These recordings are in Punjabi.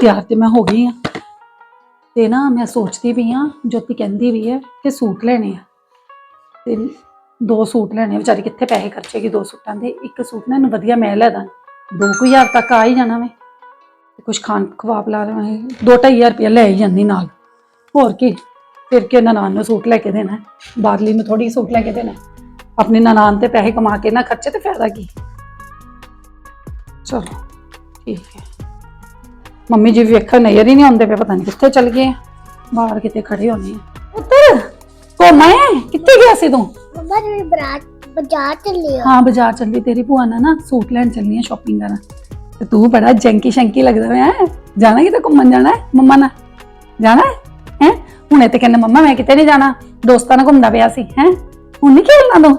ਤਿਆਰ ਤੇ ਮੈਂ ਹੋ ਗਈ ਆ। ਤੇ ਨਾ ਮੈਂ ਸੋਚਦੀ ਵੀ ਆ, ਜੋਤੀ ਕਹਿੰਦੀ ਵੀ ਹੈ ਕਿ ਸੂਟ ਲੈਣੇ ਆ। ਤੇ ਦੋ ਸੂਟ ਲੈਣੇ ਆ, ਵਿਚਾਰੀ ਕਿੱਥੇ ਪੈਸੇ ਖਰਚੇਗੀ ਦੋ ਸੂਟਾਂ ਦੇ। ਇੱਕ ਸੂਟ ਨਾ ਇਹਨੂੰ ਵਧੀਆ ਮੈਂ ਲੈ ਦਾਂ ਦੋ ਕੁ ਹਜ਼ਾਰ ਤੱਕ ਆ ਹੀ ਜਾਣਾ ਵੇ। ਤੇ ਕੁਝ ਖਾਣ ਖਵਾ ਪਿਲਾ ਲਵਾਂਗੇ ਦੋ ਢਾਈ ਹਜ਼ਾਰ ਰੁਪਇਆ ਲੈ ਹੀ ਜਾਂਦੀ ਨਾਲ। ਹੋਰ ਕੀ। ਫਿਰ ਕਿ ਨਨਾਣ ਨੂੰ ਸੂਟ ਲੈ ਕੇ ਦੇਣਾ। ਹੈ। ਬਾਹਰਲੀ ਨੂੰ ਥੋੜੀ ਸੂਟ ਲੈ ਕੇ ਦੇਣਾ। ਹੈ। ਆਪਣੀ ਨਨਾਣ ਤੇ ਪੈਸੇ ਕਮਾ ਕੇ ਨਾ ਖਰਚੇ ਤੇ ਫਾਇਦਾ ਕੀ। ਚਲੋ, ਠੀਕ ਹੈ। ਮੰਮੀ ਜੀ ਵੇਖਣ ਨਜ਼ਰ ਹੀ ਨਹੀਂ ਆਉਂਦੇ ਪਏ ਪਤਾ ਨਹੀਂ ਕਿੱਥੇ ਚਲ ਗਏ ਆ। ਬਾਹਰ ਕਿਤੇ ਖੜੇ ਹੋਣੇ ਆ। ਉੱਤਰ ਕੋਮਾ ਹੈ ਕਿੱਥੇ ਗਿਆ ਸੀ ਤੂੰ? ਮੰਮਾ ਜੀ ਬਰਾਤ ਬਾਜ਼ਾਰ ਚੱਲੇ ਹੋ ਹਾਂ ਬਾਜ਼ਾਰ ਚੱਲੀ। ਤੇਰੀ ਭੂਆ ਨਾਲ ਨਾ ਸੂਟ ਲੈਣ ਚੱਲੀ ਆ ਸ਼ਾਪਿੰਗ ਕਰਨ। ਤੇ ਤੂੰ ਬੜਾ ਜੰਕੀ ਸ਼ੰਕੀ ਲੱਗਦਾ ਹੈ। ਜਾਣਾ ਕਿਤੇ ਘੁੰਮਣ ਜਾਣਾ ਹੈ ਮੰਮਾ ਨਾਲ? ਜਾਣਾ ਹੈ? ਹੈਂ? ਹੁਣੇ ਤੇ ਕਹਿੰਦਾ ਮੰਮਾ ਮੈਂ ਕਿਤੇ ਨਹੀਂ ਜਾਣਾ। ਦੋਸਤਾਂ ਨਾਲ ਘੁੰਮਦਾ ਪਿਆ ਸੀ ਹੈ? ਹੁਣ ਨਹੀਂ ਖੇਲਣਾ ਤੂੰ?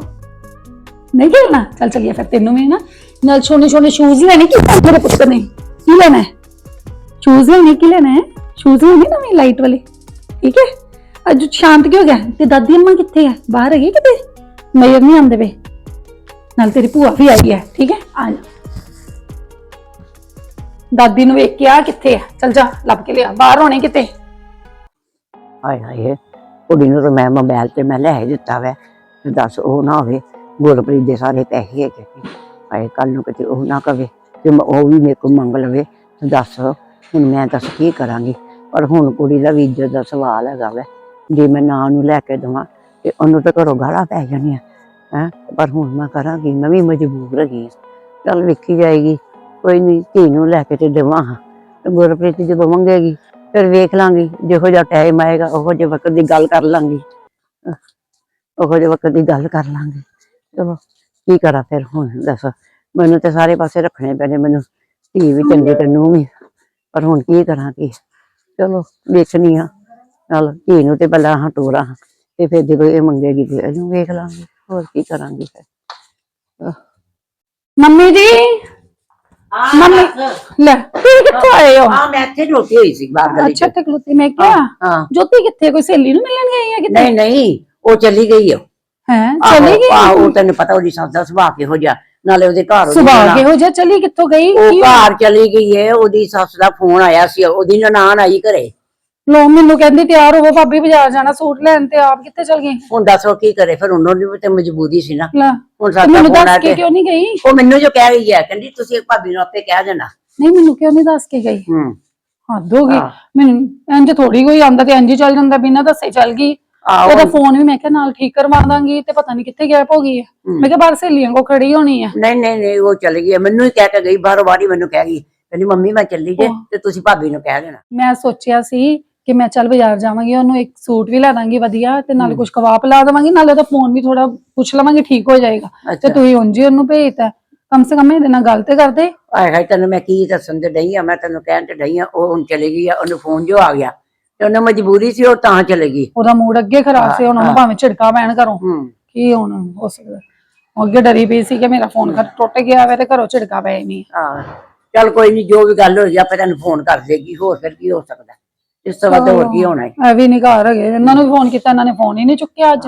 ਨਹੀਂ ਖੇਲਣਾ? ਚੱਲ ਚੱਲੀਏ ਫਿਰ ਤੈਨੂੰ ਵੀ ਨਾ। ਨਾਲ ਛੋਨੇ ਛੋਨੇ ਸ਼ੂਜ਼ ਲੈਣੇ ਕੀ ਮੇਰੇ ਪੁੱਤ ਨੇ? ਕੀ ਲੈਣਾ ਹੈ? ਸ਼ੂਜ਼ ਲੈਣੇ ਕੀ ਲੈਣਾ ਹੈ ਸ਼ੂਜ਼ ਲੈਣੇ ਨਵੇਂ ਲਾਈਟ ਵਾਲੇ ਠੀਕ ਹੈ ਅੱਜ ਸ਼ਾਂਤ ਕਿਉਂ ਗਿਆ ਤੇ ਦਾਦੀ ਅੰਮਾ ਕਿੱਥੇ ਹੈ ਬਾਹਰ ਹੈਗੀ ਕਿਤੇ ਨਜ਼ਰ ਨਹੀਂ ਆਉਂਦੇ ਵੇ ਨਾਲ ਤੇਰੀ ਭੂਆ ਵੀ ਆਈ ਹੈ ਠੀਕ ਹੈ ਆ ਜਾ ਦਾਦੀ ਨੂੰ ਵੇਖ ਕੇ ਆ ਕਿੱਥੇ ਹੈ ਚਲ ਜਾ ਲੱਭ ਕੇ ਲਿਆ ਬਾਹਰ ਹੋਣੇ ਕਿਤੇ ਹਾਏ ਹਾਏ ਕੁੜੀ ਨੂੰ ਤਾਂ ਮੈਂ ਮੋਬਾਈਲ ਤੇ ਮੈਂ ਲੈ ਹੀ ਦਿੱਤਾ ਵੈ ਤੇ ਦੱਸ ਉਹ ਨਾ ਹੋਵੇ ਗੁਰਪ੍ਰੀਤ ਦੇ ਸਾਰੇ ਪੈਸੇ ਹੈਗੇ ਨੇ। ਹਾਏ ਕੱਲ ਨੂੰ ਕਿਤੇ ਉਹ ਨਾ ਕਵੇ ਕਿ ਉਹ ਵੀ ਮੇਰੇ ਕੋਲ ਮੰਗ ਲਵੇ ਤੇ ਦੱਸ ਹੁਣ ਮੈਂ ਦੱਸ ਕੀ ਕਰਾਂਗੀ? ਪਰ ਹੁਣ ਕੁੜੀ ਦਾ ਵੀ ਇੱਜ਼ਤ ਦਾ ਸਵਾਲ ਹੈਗਾ ਵੈ। ਜੇ ਮੈਂ ਨਾ ਉਹਨੂੰ ਲੈ ਕੇ ਦਵਾਂ, ਤੇ ਉਹਨੂੰ ਤਾਂ ਘਰੋਂ ਗਾਲਾਂ ਪੈ ਜਾਣੀਆਂ। ਹੈ? ਪਰ ਹੁਣ ਮੈਂ ਕਰਾਂਗੀ, ਮੈਂ ਵੀ ਮਜਬੂਰ ਹੈਗੀ ਹਾਂ ਚੱਲ ਵੇਖੀ ਜਾਏਗੀ। ਕੋਈ ਨਹੀਂ ਧੀ ਨੂੰ ਲੈ ਕੇ ਤੇ ਦੇਵਾਂ ਹਾਂ। ਤੇ ਗੁਰਪ੍ਰੀਤ ਜਦੋਂ ਮੰਗੇਗੀ, ਫਿਰ ਵੇਖ ਲਾਂਗੀ। ਜਿਹੋ ਜਿਹਾ ਟਾਈਮ ਆਏਗਾ, ਉਹੋ ਜਿਹੇ ਵਕਤ ਦੀ ਗੱਲ ਕਰ ਲਾਂਗੀ। ਅਹ, ਉਹੋ ਜਿਹੇ ਵਕਤ ਦੀ ਗੱਲ ਕਰ ਲਾਂਗੇ। ਚਲੋ, ਕੀ ਕਰਾਂ ਫਿਰ ਹੁਣ, ਦੱਸ। ਮੈਨੂੰ ਤੇ ਸਾਰੇ ਪਾਸੇ ਰੱਖਣੇ ਪੈਣੇ, ਮੈਨੂੰ ਧੀ ਵੀ ਚੰਗੀ ਤੇ ਨੂੰਹ ਵੀ ਪਰ ਹੁਣ ਕੀ ਕਰਾਂ ਕੀ? ਚਲੋ ਵੇਖਣੀ ਆ ਨਾਲ ਧੀ ਨੂੰ ਤੇ ਪਹਿਲਾਂ ਹਾਂ ਟੋਰਾ। ਤੇ ਫਿਰ ਜਦੋਂ ਇਹ ਮੰਗੇਗੀ ਤੇ ਇਹਨੂੰ ਵੇਖ ਲਾਂਗੇ। ਹੋਰ ਕੀ ਕਰਾਂਗੀ ਫਿਰ? ਮੰਮੀ ਜੀ? ਮੰਮੀ ਲੈ ਤੁਸੀਂ ਕਿੱਥੋਂ ਆਏ ਹੋ? ਹਾਂ ਮੈਂ ਇੱਥੇ ਰੋਟੀ ਹੋਈ ਸੀ ਬਾਹਰ ਗਲੀ ਅੱਛਾ ਤੇ ਖਲੋਤੀ ਮੈਂ ਕਿਹਾ। ਹਾਂ ਜੋਤੀ ਕਿੱਥੇ? ਕੋਈ ਸਹੇਲੀ ਨੂੰ ਮਿਲਣ ਗਈ ਹੈ ਕਿਤੇ? ਨਹੀਂ ਨਹੀਂ ਉਹ ਚਲੀ ਗਈ ਆ। ਹੈ ਚਲੀ ਗਈ ਆਹੋ ਉਹ ਤੈਨੂੰ ਪਤਾ ਉਹਦੀ ਸੱਸ ਦਾ ਸੁਭਾਅ ਕਿਹੋ ਜਿਹਾ। ਨਾਲੇ ਉਹਦੇ ਘਰ ਸੁਭਾਅ ਕਿਹੋ ਜਿਹਾ? ਚਲੀ ਕਿੱਥੋਂ ਗਈ? ਉਹ ਘਰ ਚਲੀ ਗਈ ਏ ਉਹਦੀ ਸੱਸ ਦਾ ਫੋਨ ਆਇਆ ਸੀ ਉਹਦੀ ਨਨਾਣ ਆਈ ਘਰੇ। ਲੋ ਮੈਨੂੰ ਕਹਿੰਦੀ ਤਿਆਰ ਹੋਵੋ ਭਾਬੀ ਬਾਜ਼ਾਰ ਜਾਣਾ ਸੂਟ ਲੈਣ ਤੇ ਆਪ ਕਿੱਥੇ ਚਲ ਗਈ? ਹੁਣ ਦੱਸ ਕੀ ਕਰੇ ਫਿਰ ਉਹਨਾਂ ਨੂੰ ਵੀ ਤੇ ਮਜਬੂਰੀ ਸੀ ਨਾ। ਹੁਣ ਸਾਡਾ ਮੈਨੂੰ ਦੱਸ ਕੇ ਕਿਉਂ ਨਹੀਂ ਗਈ? ਉਹ ਮੈਨੂੰ ਜੋ ਕਹਿ ਰਹੀ ਹੈ ਕਹਿੰਦੀ ਤੁਸੀਂ ਭਾਬੀ ਨੂੰ ਆਪੇ ਕਹਿ ਦੇਣਾ। ਨਹੀਂ ਮੈਨੂੰ ਕਿਉਂ ਨਹੀਂ ਦੱਸ ਕੇ ਗਈ? ਹੂੰ। ਹੱਦ ਹੋ ਗਈ। ਮੈਨੂੰ ਇੰਜ ਥੋੜੀ ਕੋਈ ਆਂਦਾ ਤੇ ਇੰਜ ਚੱਲ ਜਾਂਦਾ ਬਿਨਾਂ ਦੱਸੇ ਚੱਲ ਗਈ। ਆਹੋ। ਉਹਦਾ ਫੋਨ ਵੀ ਮੈਂ ਕਿਹਾ ਨਾਲ ਠੀਕ ਕਰਵਾ ਦਾਂਗੀ ਤੇ ਪਤਾ ਨਹੀਂ ਕਿੱਥੇ ਗੈਪ ਹੋ ਗਈ ਹੈ। ਮੈਂ ਕਿਹਾ ਬਾਹਰ ਸਹੇਲੀਆਂ ਕੋ ਖੜੀ ਹੋਣੀ ਹੈ ਨਹੀਂ ਨਹੀਂ ਨਹੀਂ ਉਹ ਚਲੀ ਗਈ ਹੈ। ਮੈਨੂੰ ਹੀ ਕਹਿ ਕੇ ਗਈ ਬਾਹਰੋਂ ਬਾਹਰੀ ਮੈਨੂੰ ਕਹਿ ਗਈ। ਕਹਿੰਦੀ ਮੰਮੀ ਮੈਂ ਚੱਲੀ ਜੇ ਤੇ ਤੁਸੀਂ ਭਾਬੀ ਨੂੰ ਕਹਿ ਦੇਣਾ। ਮੈਂ ਸੋਚਿਆ ਸੀ ਕਿ ਮੈਂ ਚੱਲ ਬਾਜ਼ਾਰ ਜਾਵਾਂਗੀ ਉਹਨੂੰ ਇੱਕ ਸੂਟ ਵੀ ਲੈ ਦਾਂਗੀ ਵਧੀਆ ਤੇ ਨਾਲ ਕੁਝ ਕਵਾਪ ਲਾ ਦੇਵਾਂਗੀ ਨਾਲੇ ਉਹਦਾ ਫੋਨ ਵੀ ਥੋੜਾ ਪੁੱਛ ਲਵਾਂਗੀ ਠੀਕ ਹੋ ਜਾਏਗਾ। ਤੇ ਅੱਛਾ। ਤੂੰ ਹੀ ਉਂਝ ਹੀ ਉਹਨੂੰ ਭੇਜਤਾ ਕਮ ਸੇ ਕਮ ਇਹਦੇ ਨਾਲ ਗੱਲ ਤੇ ਕਰਦੇ। ਆਏ ਹਾਏ ਤੈਨੂੰ ਮੈਂ ਕੀ ਦੱਸਣ ਤੇ ਡਈ ਆ? ਮੈਂ ਤੈਨੂੰ ਕਹਿਣ ਤੇ ਡਈ ਆ ਉਹ ਹੁਣ ਚਲੀ ਗਈ ਆ ਉਹਨੂੰ ਫੋਨ ਜੋ ਆ ਗਿਆ। ਤੇ ਉਹਨੇ ਮਜਬੂਰੀ ਸੀ ਉਹ ਤਾਂ ਚਲੀ ਗਈ। ਉਹਦਾ ਮੂਡ ਅੱਗੇ ਖਰਾਬ ਸੀ ਹੁਣ ਉਹਨੂੰ ਭਾਵੇਂ ਝਿੜਕਾ ਪੈਣ ਘਰੋਂ ਹੂੰ। ਕੀ ਹੁਣ ਹੋ ਸਕਦਾ? ਉਹ ਅੱਗੇ ਡਰੀ ਪਈ ਸੀ ਕਿ ਮੇਰਾ ਫੋਨ ਘਰ ਟੁੱਟ ਗਿਆ ਹੋਵੇ ਤੇ ਘਰੋਂ ਝਿੜਕਾ ਪਏ ਨਹੀਂ ਹਾਂ। ਚੱਲ ਕੋਈ ਨਹੀਂ ਜੋ ਵੀ ਗੱਲ ਹੋਈ ਆਪੇ ਤੈਨੂੰ ਫੋਨ ਕਰ ਦੇਗੀ ਹੋਰ ਫਿਰ ਕੀ ਹੋ ਸਕਦਾ? ਇਸ ਤੋਂ ਵੱਧ ਹੋਰ ਕੀ ਹੋਣਾ ਹੈ ਐ ਵੀ ਨਹੀਂ ਘਰ ਹੈਗੇ। ਇਹਨਾਂ ਨੂੰ ਵੀ ਫੋਨ ਕੀਤਾ ਇਹਨਾਂ ਨੇ ਫੋਨ ਹੀ ਨਹੀਂ ਚੁੱਕਿਆ ਅੱਜ।